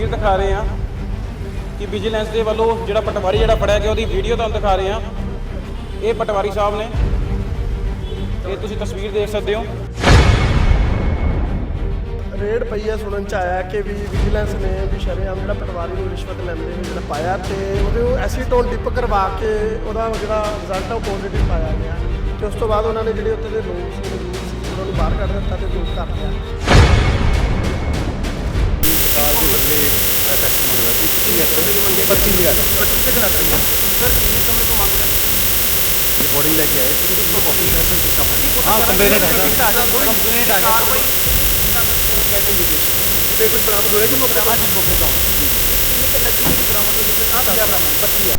ਤਸਵੀਰ ਦਿਖਾ ਰਹੇ ਹਾਂ ਕਿ ਵਿਜੀਲੈਂਸ ਦੇ ਵੱਲੋਂ ਜਿਹੜਾ ਪਟਵਾਰੀ ਜਿਹੜਾ ਫੜਿਆ ਗਿਆ, ਉਹਦੀ ਵੀਡੀਓ ਤੁਹਾਨੂੰ ਦਿਖਾ ਰਹੇ ਹਾਂ। ਇਹ ਪਟਵਾਰੀ ਸਾਹਿਬ ਨੇ। ਇਹ ਤੁਸੀਂ ਤਸਵੀਰ ਦੇਖ ਸਕਦੇ ਹੋ। ਰੇਡ ਪਈ ਹੈ, ਸੁਣਨ ਚ ਆਇਆ ਕਿ ਵੀ ਵਿਜੀਲੈਂਸ ਨੇ ਵੀ ਸ਼ਰੇਆਮ ਜਿਹੜਾ ਪਟਵਾਰੀ ਨੂੰ ਰਿਸ਼ਵਤ ਲੈਂਦੇ ਹੋਏ ਜਿਹੜਾ ਪਾਇਆ ਤੇ ਉਹਦੇ ਐਸੀਟੋਨ ਡਿਪ ਕਰਵਾ ਕੇ ਉਹਦਾ ਜਿਹੜਾ ਰਿਜ਼ਲਟ ਆ ਉਹ ਪੋਜ਼ਿਟਿਵ ਪਾਇਆ ਗਿਆ ਤੇ ਉਸ ਤੋਂ ਬਾਅਦ ਉਹਨਾਂ ਨੇ ਜਿਹੜੇ ਉੱਤੇ ਦੇ ਲੋਕ ਸੀ ਮੌਜੂਦ ਸੀ, ਉਹਨਾਂ ਨੂੰ ਬਾਹਰ ਕੱਢ ਦਿੱਤਾ ਤੇ ਲੋਕ ਕਰ ਲਿਆ ਸਰਕਾਰ ਦੇ ਬਦਲੇ ਮੈਂ ਸੀ ਕਿੰਨੀ ਹੈ ਉਹਦੇ ਨੂੰ ਮੰਗੇ 25000 ਪਰ ਕਿੱਥੇ ਕਰਾ ਕਰੀਏ ਸਰ ਕਿੰਨੇ ਕਮਰੇ ਤੋਂ ਮੰਗਦਾ ਰਿਪੋਰਟਿੰਗ ਲੈ ਕੇ ਆਏ ਕਿ ਤੁਸੀਂ ਤੋਂ ਮੌਕੇ ਕੈਂਸਲ ਕੀਤਾ ਹਾਂ ਕੰਪਲੇਨਟ ਹੈ ਕੰਪਲੇਨਟ ਆ ਗਿਆ ਤੇ ਕੁਝ ਬਰਾਮਦ ਹੋਇਆ ਕਿ ਮੌਕੇ ਤੋਂ ਜੀ ਮੌਕੇ ਤੋਂ ਕਿੰਨੇ ਕਿ ਲੱਗੀ ਬਰਾਮਦ ਹੋਈ ਤੇ ਆ ਦੱਸਿਆ ਬਰਾਮਦ 25 ਹੈ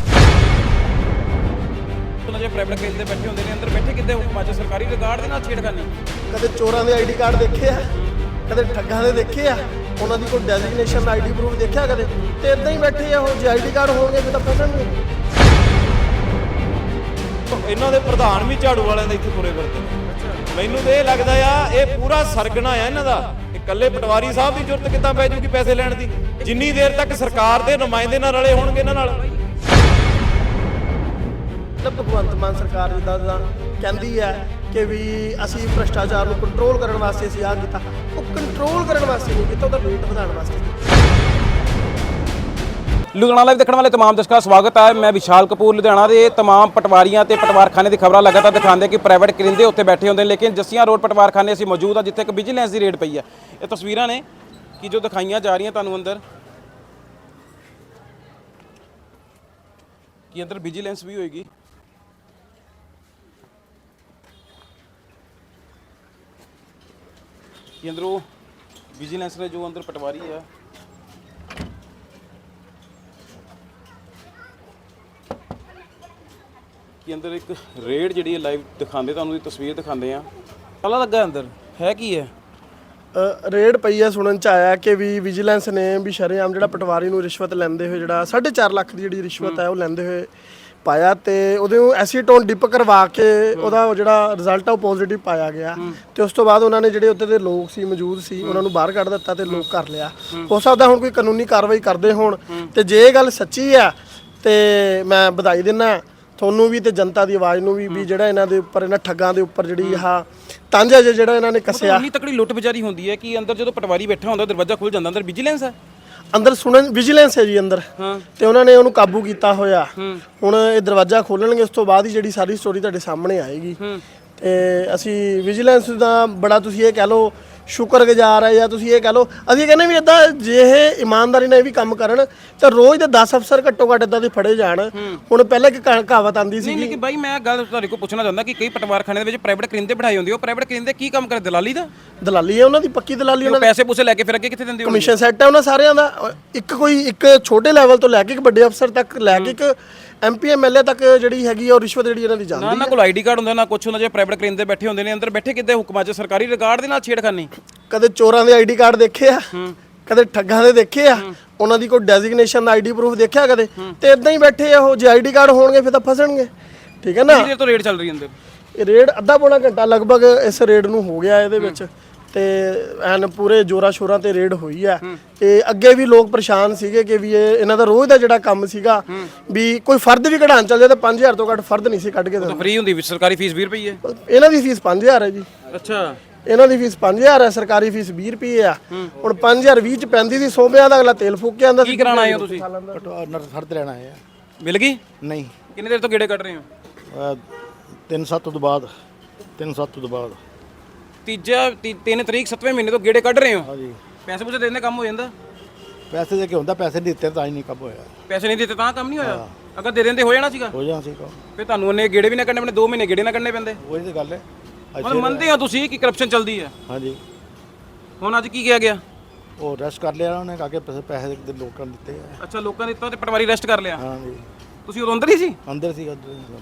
ਉਹਨਾਂ ਜੇ ਪ੍ਰਾਈਵੇਟ ਕੇਸ ਦੇ ਬੈਠੇ ਹੁੰਦੇ ਨੇ ਅੰਦਰ ਬੈਠੇ ਕਿੱਦੇ ਹੁਕਮਾਂ 'ਚ ਸਰਕਾਰੀ ਰਿਕਾਰਡ ਦੇ ਨਾਲ ਛੇੜਖਾਨੀ ਕਦੇ ਚੋਰਾਂ ਦੇ ਆਈਡੀ ਕਾਰਡ ਦੇਖੇ ਆ, ਕਦੇ ਠੱਗਾਂ ਦੇ ਦੇਖੇ ਆ। ਉਹਨਾਂ ਦੀ ਕੋਈ ਡੈਜ਼ਿਗਨੇਸ਼ਨ ਆਈਡੀ ਪ੍ਰੂਫ ਦੇਖਿਆ ਕਦੇ? ਤੇ ਇਦਾਂ ਹੀ ਬੈਠੇ ਆ ਉਹ ਜੇ ਆਈਡੀ ਕਾਰਡ ਹੋਣਗੇ ਫਿਰ ਤਾਂ ਫਸਣਗੇ ਇਹਨਾਂ ਦੇ ਪ੍ਰਧਾਨ ਵੀ ਝਾੜੂ ਵਾਲਿਆਂ ਦੇ ਇੱਥੇ ਤੁਰੇ ਫਿਰਦੇ ਨੇ। ਮੈਨੂੰ ਤੇ ਇਹ ਲੱਗਦਾ ਆ ਇਹ ਪੂਰਾ ਸਰਗਣਾ ਆ ਇਹਨਾਂ ਦਾ। ਇਕੱਲੇ ਪਟਵਾਰੀ ਸਾਹਿਬ ਦੀ ਜ਼ਰੂਰਤ ਕਿੱਦਾਂ ਪੈ ਜੂਗੀ ਪੈਸੇ ਲੈਣ ਦੀ? ਜਿੰਨੀ ਦੇਰ ਤੱਕ ਸਰਕਾਰ ਦੇ ਨੁਮਾਇੰਦੇ ਨਾਲ ਰਲੇ ਹੋਣਗੇ ਇਹਨਾਂ ਨਾਲ। ਮਤਲਬ ਭਗਵੰਤ ਮਾਨ ਸਰਕਾਰ ਜਿੱਦਾਂ ਦਾ ਕਹਿੰਦੀ ਹੈ ਕਿ ਵੀ ਅਸੀਂ ਭ੍ਰਸ਼ਟਾਚਾਰ ਨੂੰ ਕੰਟਰੋਲ ਕਰਨ ਵਾਸਤੇ ਅਸੀਂ ਆ ਕੀਤਾ। ਉਹ ਕੰਟਰੋਲ ਕਰਨ ਵਾਸਤੇ ਨਹੀਂ ਕੀਤਾ, ਉਹਦਾ ਰੇਟ ਵਧਾਉਣ ਵਾਸਤੇ। ਲੁਧਿਆਣਾ ਲਾਈਵ ਦੇਖਣ ਵਾਲੇ ਤਮਾਮ ਦਰਸ਼ਕਾਂ ਦਾ ਸਵਾਗਤ ਹੈ। ਮੈਂ ਵਿਸ਼ਾਲ ਕਪੂਰ, ਲੁਧਿਆਣਾ ਦੇ ਤਮਾਮ ਪਟਵਾਰੀਆਂ ਤੇ ਪਟਵਾਰਖਾਨੇ ਦੀ ਖਬਰਾਂ ਲਗਾਤਾਰ ਦਿਖਾਉਂਦੇ ਕਿ ਪ੍ਰਾਈਵੇਟ ਕਰਿੰਦੇ ਉੱਥੇ ਬੈਠੇ ਹੁੰਦੇ ਨੇ, ਲੇਕਿਨ ਜੱਸੀਆਂ ਰੋਡ ਪਟਵਾਰਖਾਨੇ ਅਸੀਂ ਮੌਜੂਦ ਆ ਜਿੱਥੇ ਇੱਕ ਵਿਜੀਲੈਂਸ ਦੀ ਰੇਡ ਪਈ ਹੈ। ਇਹ ਤਸਵੀਰਾਂ ਨੇ ਕਿ ਜੋ ਦਿਖਾਈਆਂ ਜਾ ਰਹੀਆਂ ਤੁਹਾਨੂੰ ਅੰਦਰ। ਕਿ ਅੰਦਰ ਵਿਜੀਲੈਂਸ ਵੀ ਹੋਏਗੀ। ਕਿ ਅੰਦਰੋਂ ਵਿਜੀਲੈਂਸ ਨੇ ਜੋ ਅੰਦਰ ਪਟਵਾਰੀ ਆ। ਕਿ ਅੰਦਰ ਇੱਕ ਰੇਡ ਜਿਹੜੀ ਹੈ ਲਾਈਵ ਦਿਖਾਉਂਦੇ ਤੁਹਾਨੂੰ ਦੀ ਤਸਵੀਰ ਦਿਖਾਉਂਦੇ ਆ। ਪਤਾ ਲੱਗਾ ਅੰਦਰ ਹੈ ਕੀ ਹੈ? ਰੇਡ ਪਈ ਹੈ ਸੁਣਨ ਚ ਆਇਆ ਕਿ ਵੀ ਵਿਜੀਲੈਂਸ ਨੇ ਵੀ ਸ਼ਰੇਆਮ ਜਿਹੜਾ ਪਟਵਾਰੀ ਨੂੰ ਰਿਸ਼ਵਤ ਲੈਂਦੇ ਹੋਏ ਜਿਹੜਾ 4.5 ਲੱਖ ਦੀ ਜਿਹੜੀ ਰਿਸ਼ਵਤ ਹੈ ਉਹ ਲੈਂਦੇ ਹੋਏ ਪਾਇਆ ਤੇ ਉਹਦੇ ਨੂੰ ਐਸੀਟੋਨ ਡਿਪ ਕਰਵਾ ਕੇ ਉਹਦਾ ਉਹ ਜਿਹੜਾ ਰਿਜ਼ਲਟ ਆ ਉਹ ਪੋਜ਼ਿਟਿਵ ਪਾਇਆ ਗਿਆ। ਤੇ ਉਸ ਤੋਂ ਬਾਅਦ ਉਹਨਾਂ ਨੇ ਜਿਹੜੇ ਉੱਤੇ ਦੇ ਲੋਕ ਸੀ ਮੌਜੂਦ ਸੀ ਉਹਨਾਂ ਨੂੰ ਬਾਹਰ ਕੱਢ ਦਿੱਤਾ ਤੇ ਲੋਕ ਕਰ ਲਿਆ। ਹੋ। ਸਕਦਾ ਹੁਣ ਕੋਈ ਕਾਨੂੰਨੀ ਕਾਰਵਾਈ ਕਰਦੇ ਹੋਣ। ਤੇ ਜੇ ਇਹ ਗੱਲ ਸੱਚੀ ਆ ਤੇ ਮੈਂ ਵਧਾਈ ਦਿੰਨਾ ਤੁਹਾਨੂੰ ਵੀ ਤੇ ਜਨਤਾ ਦੀ ਆਵਾਜ਼ ਨੂੰ ਵੀ ਵੀ ਜਿਹੜਾ ਇਹਨਾਂ ਦੇ ਉੱਪਰ ਇਹਨਾਂ ਠੱਗਾਂ ਦੇ ਉੱਪਰ ਜਿਹੜੀ ਆਹ ਤਾਂਜਾ ਜਿਹਾ ਜਿਹੜਾ ਇਹਨਾਂ ਨੇ ਕੱਸਿਆ। ਇੰਨੀ ਤਕੜੀ ਲੁੱਟ ਵਿਚਾਰੀ ਹੁੰਦੀ ਹੈ ਕਿ ਅੰਦਰ ਜਦੋਂ ਪਟਵਾਰੀ ਬੈਠਾ ਹੁੰਦਾ ਦਰਵਾਜ਼ਾ ਖੁੱਲ ਜਾਂਦਾ ਅੰਦਰ ਵਿਜੀਲੈਂਸ ਹੈ ਅੰਦਰ ਸੁਣਨ ਵਿਜੀਲੈਂਸ ਹੈ ਜੀ ਅੰਦਰ। ਹਾਂ। ਤੇ ਉਹਨਾਂ ਨੇ ਉਹਨੂੰ ਕਾਬੂ ਕੀਤਾ ਹੋਇਆ। ਹੁਣ ਇਹ ਦਰਵਾਜ਼ਾ ਖੋਲਣਗੇ ਉਸ ਤੋਂ ਬਾਅਦ ਹੀ ਜਿਹੜੀ ਸਾਰੀ ਸਟੋਰੀ ਤੁਹਾਡੇ ਸਾਹਮਣੇ ਆਏਗੀ। ਤੇ ਅਸੀਂ ਵਿਜੀਲੈਂਸ ਦਾ ਬੜਾ ਤੁਸੀਂ ਇਹ ਕਹਿ ਲਓ ਸ਼ੁਕਰਗੁਜ਼ਾਰ ਹੈ ਜਾਂ ਤੁਸੀਂ ਇਹ ਕਹਿ ਲਓ ਅਸੀਂ ਕਹਿੰਦੇ ਵੀ ਇਦਾਂ ਜੇ ਇਹ ਇਮਾਨਦਾਰੀ ਨਾਲ ਇਹ ਵੀ ਕੰਮ ਕਰਨ ਤਾਂ ਰੋਜ਼ ਦੇ 10 ਅਫਸਰ ਘੱਟੋ ਘੱਟ ਇਦਾਂ ਦੇ ਫੜੇ ਜਾਣ। ਹੁਣ ਪਹਿਲਾਂ ਇੱਕ ਕਹਾ- ਕਹਾਵਤ ਆਂਦੀ ਸੀ ਨਹੀਂ ਕਿ ਬਾਈ ਮੈਂ ਗੱਲ ਤੁਹਾਡੇ ਕੋਲ ਪੁੱਛਣਾ ਚਾਹੁੰਦਾ ਕਿ ਕਈ ਪਟਵਾਰਖਾਨੇ ਦੇ ਵਿੱਚ ਪ੍ਰਾਈਵੇਟ ਕਰਿੰਦੇ ਬਿਠਾਏ ਹੁੰਦੇ ਉਹ ਪ੍ਰਾਈਵੇਟ ਕਰਿੰਦੇ ਕੀ ਕੰਮ ਕਰਦੇ ਦਲਾਲੀ ਦਾ? ਦਲਾਲੀ ਹੈ ਉਹਨਾਂ ਦੀ ਪੱਕੀ ਦਲਾਲੀ ਉਹ ਉਹਨਾਂ ਪੈਸੇ ਪੂਸੇ ਲੈ ਕੇ ਫਿਰ ਅੱਗੇ ਕਿੱਥੇ ਦਿੰਦੇ ਹੋ ਕਮਿਸ਼ਨ ਸੈੱਟ ਹੈ ਉਹਨਾਂ ਸਾਰਿਆਂ ਦਾ। ਇੱਕ ਕੋਈ ਇੱਕ ਛੋਟੇ ਲੈਵਲ ਤੋਂ ਲੈ ਕੇ ਇੱਕ ਵੱਡੇ ਅਫਸਰ ਤੱਕ ਲੈ ਕੇ ਇੱਕ ਐਮਪੀ ਐਮਐਲਏ ਤੱਕ ਜਿਹੜੀ ਹੈਗੀ ਆ ਉਹ ਰਿਸ਼ਵਤ ਜਿਹੜੀ ਇਹਨਾਂ ਦੀ ਜਾਂਦੀ ਨਾ ਨਾ ਕੋਲ ਆਈਡੀ ਕਾਰਡ ਹੁੰਦਾ ਨਾ ਕੁਛ ਹੁੰਦਾ ਜੇ ਪ੍ਰਾਈਵੇਟ ਕਰਿੰਦੇ ਬੈਠੇ ਹੁੰਦੇ ਨੇ ਅੰਦਰ ਬੈਠੇ ਕਿੱਦੇ ਹੁਕਮਾਂ 'ਚ? ਸਰਕਾਰੀ ਰਿਕਾਰਡ ਦੇ ਨਾਲ ਛੇੜਖਾਨੀ? ਕਦੇ ਚੋਰਾਂ ਦੇ ਆਈਡੀ ਕਾਰਡ ਦੇਖੇ ਆ ਕਦੇ ਠੱਗਾਂ ਦੇ ਦੇਖੇ ਆ ਉਹਨਾਂ ਦੀ ਕੋਈ ਡੈਜ਼ਿਗਨੇਸ਼ਨ ਆਈਡੀ ਪ੍ਰੂਫ ਦੇਖਿਆ ਕਦੇ? ਤੇ ਇਦਾਂ ਹੀ ਬੈਠੇ ਆ ਉਹ ਜੇ ਆਈਡੀ ਕਾਰਡ ਹੋਣਗੇ ਫਿਰ ਤਾਂ ਫਸਣਗੇ। ਠੀਕ ਹੈ ਨਾ? ਕਿੰਨੀ ਦੇਰ ਤੋਂ ਰੇਡ ਚੱਲ ਰਹੀ ਹੈ ਅੰਦਰ? ਇਹ ਰੇਡ ਅੱਧਾ ਪੌਣਾ ਘੰਟਾ ਲਗਭਗ ਇਸ ਰੇਡ ਨੂੰ ਹੋ ਗਿਆ ਇਹਦੇ ਵਿੱਚ। ਤੇ ਐਨ ਪੂਰੇ ਜੋਰਾ ਸ਼ੋਰਾਂ ਤੇ ਰੇਡ ਹੋਈ ਆ। ਤੇ ਅੱਗੇ ਵੀ ਲੋਕ ਪਰੇਸ਼ਾਨ ਸੀਗੇ ਕਿ ਵੀ ਇਹ ਇਹਨਾਂ ਦਾ ਰੋਜ਼ ਦਾ ਜਿਹੜਾ ਕੰਮ ਸੀਗਾ ਵੀ ਕੋਈ ਫਰਦ ਵੀ ਕਢਾਉਣ ਚੱਲ ਜਾਏ ਤਾਂ 5000 ਤੋਂ ਘੱਟ ਫਰਦ ਨਹੀਂ ਸੀ ਕੱਢ ਕੇ ਦਿੰਦੇ। ਫ੍ਰੀ ਹੁੰਦੀ ਵਿੱਚ ਸਰਕਾਰੀ ਫੀਸ 20 ਰੁਪਏ ਹੈ ਇਹਨਾਂ ਦੀ ਫੀਸ 5000 ਹੈ ਜੀ। ਅੱਛਾ। ਇਹਨਾਂ ਦੀ ਫੀਸ 5000 ਹੈ ਸਰਕਾਰੀ ਫੀਸ 20 ਰੁਪਏ ਆ। ਹੁਣ 5020 ਚ ਪੈਂਦੀ ਸੀ ਸੋਮਿਆਂ ਦਾ ਅਗਲਾ ਤੇਲ ਫੂਕ ਕੇ ਆਂਦਾ ਕੀ ਕਰਾਉਣ ਆਏ ਹੋ ਤੁਸੀਂ? ਪਟਵਾਰ ਫਰਦ ਲੈਣਾ ਹੈ ਮਿਲ ਗਈ? ਨਹੀਂ। ਕਿੰਨੀ ਦੇਰ ਤੋਂ ਗੇੜੇ ਕੱਢ ਰਹੇ ਹੋ? 3 7 ਤੋਂ ਬਾਅਦ 3 7 ਤੋਂ ਬਾਅਦ। ਤੀਜਾ ਤੀ- ਤਿੰਨ ਤਰੀਕ 7ਵੇਂ ਮਹੀਨੇ ਤੋਂ ਗੇੜੇ ਕੱਢ ਰਹੇ ਹੋ? ਹਾਂਜੀ। ਪੈਸੇ ਪੂਸੇ ਦੇਣ ਦੇ ਕੰਮ ਹੋ ਜਾਂਦਾ? ਪੈਸੇ ਦੇ ਕੇ ਹੁੰਦਾ ਪੈਸੇ ਨਹੀਂ ਦਿੱਤੇ ਤਾਂ ਹੀ ਨਹੀਂ ਕੰਮ ਹੋਇਆ। ਪੈਸੇ ਨਹੀਂ ਦਿੱਤੇ ਤਾਂ ਕੰਮ ਨਹੀਂ ਹੋਇਆ? ਅਗਰ ਦੇ ਦਿੰਦੇ ਹੋ ਜਾਣਾ ਸੀਗਾ? ਹੋ ਜਾਣਾ ਸੀ ਕੰਮ। ਫਿਰ ਤੁਹਾਨੂੰ ਉਹਨੇ ਗੇੜੇ ਵੀ ਨਾ ਕੱਢਣੇ ਪੈਣੇ 2 ਮਹੀਨੇ ਗੇੜੇ ਨਾ ਕੱਢਣੇ ਪੈਂਦੇ। ਉਹੀ ਤਾਂ ਗੱਲ ਹੈ। ਮਤਲਬ ਮੰਨਦੇ ਹੋ ਤੁਸੀਂ ਕਿ ਕਰਪਸ਼ਨ ਚੱਲਦੀ ਹੈ? ਹਾਂਜੀ। ਹੁਣ ਅੱਜ ਕੀ ਕਿਹਾ ਗਿਆ? ਉਹ ਰੈਸਟ ਕਰ ਲਿਆ ਉਹਨੇ ਕਾਕੇ ਪੈਸੇ ਪੈਸੇ ਦੇ ਲੋਕਾਂ ਨੂੰ ਦਿੱਤੇ ਆ। ਅੱਛਾ ਲੋਕਾਂ ਨੇ ਦਿੱਤਾ ਤੇ ਪਟਵਾਰੀ ਅਰੈਸਟ ਕਰ ਲਿਆ। ਹਾਂਜੀ। ਤੁਸੀਂ ਉਦੋਂ ਅੰਦਰ ਹੀ ਸੀ? ਅੰਦਰ ਸੀ।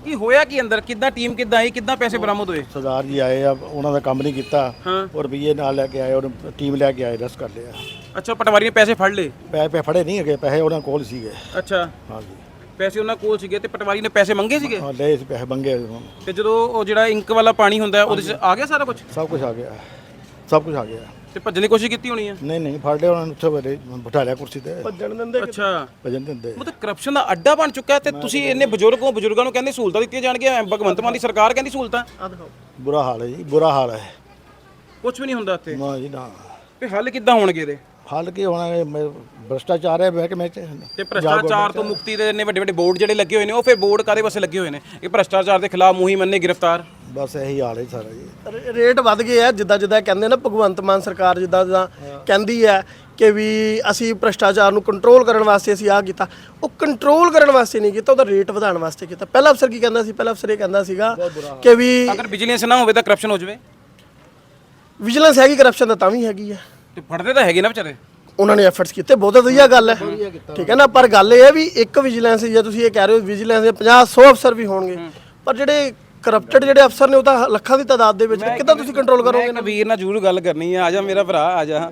ਕੀ ਹੋਇਆ ਕੀ ਅੰਦਰ? ਕਿੱਦਾਂ ਟੀਮ ਕਿੱਦਾਂ ਆਈ? ਕਿੱਦਾਂ ਪੈਸੇ ਬਰਾਮਦ ਹੋਏ? ਸਰਦਾਰ ਜੀ ਆਏ ਆ ਉਹਨਾਂ ਦਾ ਕੰਮ ਨਹੀਂ ਕੀਤਾ। ਹਾਂ। ਉਹ ਰੁਪਈਏ ਨਾਲ ਲੈ ਕੇ ਆਏ ਉਹ ਟੀਮ ਲੈ ਕੇ ਆਏ ਰੈਸਟ ਕਰ ਲਿਆ। ਅੱਛਾ ਪਟਵਾਰੀ ਨੇ ਪੈਸੇ ਫੜ ਲਏ? ਪੈਸੇ ਪੈ ਫੜੇ ਨਹੀਂ ਹੈਗੇ ਪੈਸੇ ਉਹਨਾਂ ਕੋਲ ਸੀਗੇ। ਅੱਛਾ। ਹਾਂਜੀ। ਪੈਸੇ ਉਹਨਾਂ ਕੋਲ ਸੀਗੇ ਤੇ ਪਟਵਾਰੀ ਨੇ ਪੈਸੇ ਮੰਗੇ ਸੀਗੇ? ਹਾਂ ਲਏ ਸੀ ਪੈਸੇ ਮੰਗੇ ਉਹਨਾਂ ਨੂੰ। ਤੇ ਜਦੋਂ ਉਹ ਜਿਹੜਾ ਇੰਕ ਵਾਲਾ ਪਾਣੀ ਹੁੰਦਾ ਹੈ, ਉਹਦੇ 'ਚ ਆ ਗਿਆ ਸਾਰਾ ਕੁਝ ਸਭ ਕੁਝ ਆ ਗਿਆ। ਸਭ ਕੁਝ ਆ ਗਿਆ। ਤੇ ਭੱਜਣ ਦੀ ਕੋਸ਼ਿਸ਼ ਕੀਤੀ ਹੋਣੀ ਆ? ਨਹੀਂ ਨਹੀਂ ਫੜ ਲਿਆ ਉਹਨਾਂ ਨੂੰ ਉੱਥੇ ਬਰੇ ਬਿਠਾ ਲਿਆ ਕੁਰਸੀ ਤੇ। ਭੱਜਣ ਦਿੰਦੇ ਅੱਛਾ। ਭਜਨ ਦਿੰਦੇ। ਮਤਲਬ ਕਰਪਸ਼ਨ ਦਾ ਅੱਡਾ ਬਣ ਚੁੱਕਾ ਹੈ ਤੇ ਤੁਸੀਂ ਇੰਨੇ ਬਜ਼ੁਰਗ ਹੋ ਬਜ਼ੁਰਗਾਂ ਨੂੰ ਕਹਿੰਦੇ ਸਹੂਲਤਾਂ ਦਿੱਤੀਆਂ ਜਾਣਗੀਆਂ ਭਗਵੰਤ ਮਾਨ ਦੀ ਸਰਕਾਰ ਕਹਿੰਦੀ ਸਹੂਲਤਾਂ। ਆ ਦਿਖਾਓ। ਬੁਰਾ ਹਾਲ ਹੈ ਜੀ ਬੁਰਾ ਹਾਲ ਹੈ। ਕੁਝ ਵੀ ਨਹੀਂ ਹੁੰਦਾ ਇੱਥੇ। ਨਾ ਜੀ ਨਾ। ਤੇ ਹੱਲ ਕਿੱਦਾਂ ਹੋਣਗੇ ਇਹਦੇ? ਹਾਲ ਕੀ ਹੋਣਾ ਮੈਂ- ਭ੍ਰਸ਼ਟਾਚਾਰ ਹੈ ਮਹਿਕਮੇ ਚ ਤੇ ਭ੍ਰਸ਼ਟਾਚਾਰ ਤੋਂ ਮੁਕਤੀ ਦੇ ਇੰਨੇ ਵੱਡੇ ਵੱਡੇ ਬੋਰਡ ਜਿਹੜੇ ਲੱਗੇ ਹੋਏ ਨੇ ਉਹ ਫਿਰ ਬੋਰਡ ਕਾਦੇ ਵਾਸਤੇ ਲੱਗੇ ਹੋਏ ਨੇ? ਇਹ ਭ੍ਰਸ਼ਟਾਚਾਰ ਦੇ ਖਿਲਾਫ ਮੁਹਿੰਮ ਨੇ ਗ੍ਰਿਫਤਾਰ। ਬਸ ਇਹੀ ਹਾਲ ਹੈ ਸਾਰਾ ਜੀ। ਰੇ- ਰੇਟ ਵੱਧ ਗਏ ਆ ਜਿੱਦਾਂ ਜਿੱਦਾਂ ਕਹਿੰਦੇ ਨਾ ਭਗਵੰਤ ਮਾਨ ਸਰਕਾਰ ਜਿੱਦਾਂ ਜਿੱਦਾਂ ਕਹਿੰਦੀ ਹੈ ਕਿ ਵੀ ਅਸੀਂ ਭ੍ਰਸ਼ਟਾਚਾਰ ਨੂੰ ਕੰਟਰੋਲ ਕਰਨ ਵਾਸਤੇ ਅਸੀਂ ਆਹ ਕੀਤਾ। ਉਹ ਕੰਟਰੋਲ ਕਰਨ ਵਾਸਤੇ ਨਹੀਂ ਕੀਤਾ ਉਹਦਾ ਰੇਟ ਵਧਾਉਣ ਵਾਸਤੇ ਕੀਤਾ। ਪਹਿਲਾ ਅਫਸਰ ਕੀ ਕਹਿੰਦਾ ਸੀ? ਪਹਿਲਾ ਅਫਸਰ ਇਹ ਕਹਿੰਦਾ ਸੀਗਾ ਕਿ ਵੀ ਅਗਰ ਵਿਜੀਲੈਂਸ ਨਾ ਹੋਵੇ ਤਾਂ ਕਰਪਸ਼ਨ ਹੋ ਜਾਵੇ। ਵਿਜੀਲੈਂਸ ਹੈਗੀ ਕਰਪਸ਼ਨ ਦਾ ਤਾਂ ਵੀ ਹੈਗੀ ਆ। ਤੇ ਫੜਦੇ ਤਾਂ ਹੈਗੇ ਨਾ ਵਿਚਾਰੇ। ਉਹਨਾਂ ਨੇ ਐਫਰਟਸ ਕੀਤੇ ਬਹੁਤ ਵਧੀਆ ਗੱਲ ਹੈ। ਠੀਕ ਹੈ ਨਾ ਪਰ ਗੱਲ ਇਹ ਹੈ ਵੀ ਇੱਕ ਵਿਜੀਲੈਂਸ ਜੇ ਤੁਸੀਂ ਇਹ ਕਹਿ ਰਹੇ ਹੋ ਵਿਜੀਲੈਂਸ ਦੇ 50 100 ਅਫਸਰ ਵੀ ਹੋਣਗੇ। ਪਰ ਜਿਹੜੇ ਕਰਪਟਡ ਜਿਹੜੇ ਅਫਸਰ ਨੇ ਉਹ ਤਾਂ ਲੱਖਾਂ ਦੀ ਤਾਦਾਦ ਦੇ ਵਿੱਚ ਨੇ। ਕਿੱਦਾਂ ਤੁਸੀਂ ਕੰਟਰੋਲ ਕਰੋਗੇ ਮੈਂ ਕਬੀਰ ਨਾਲ ਜ਼ਰੂਰ ਗੱਲ ਕਰਨੀ ਆ। ਆ ਜਾ ਮੇਰਾ ਭਰਾ ਆ ਜਾ।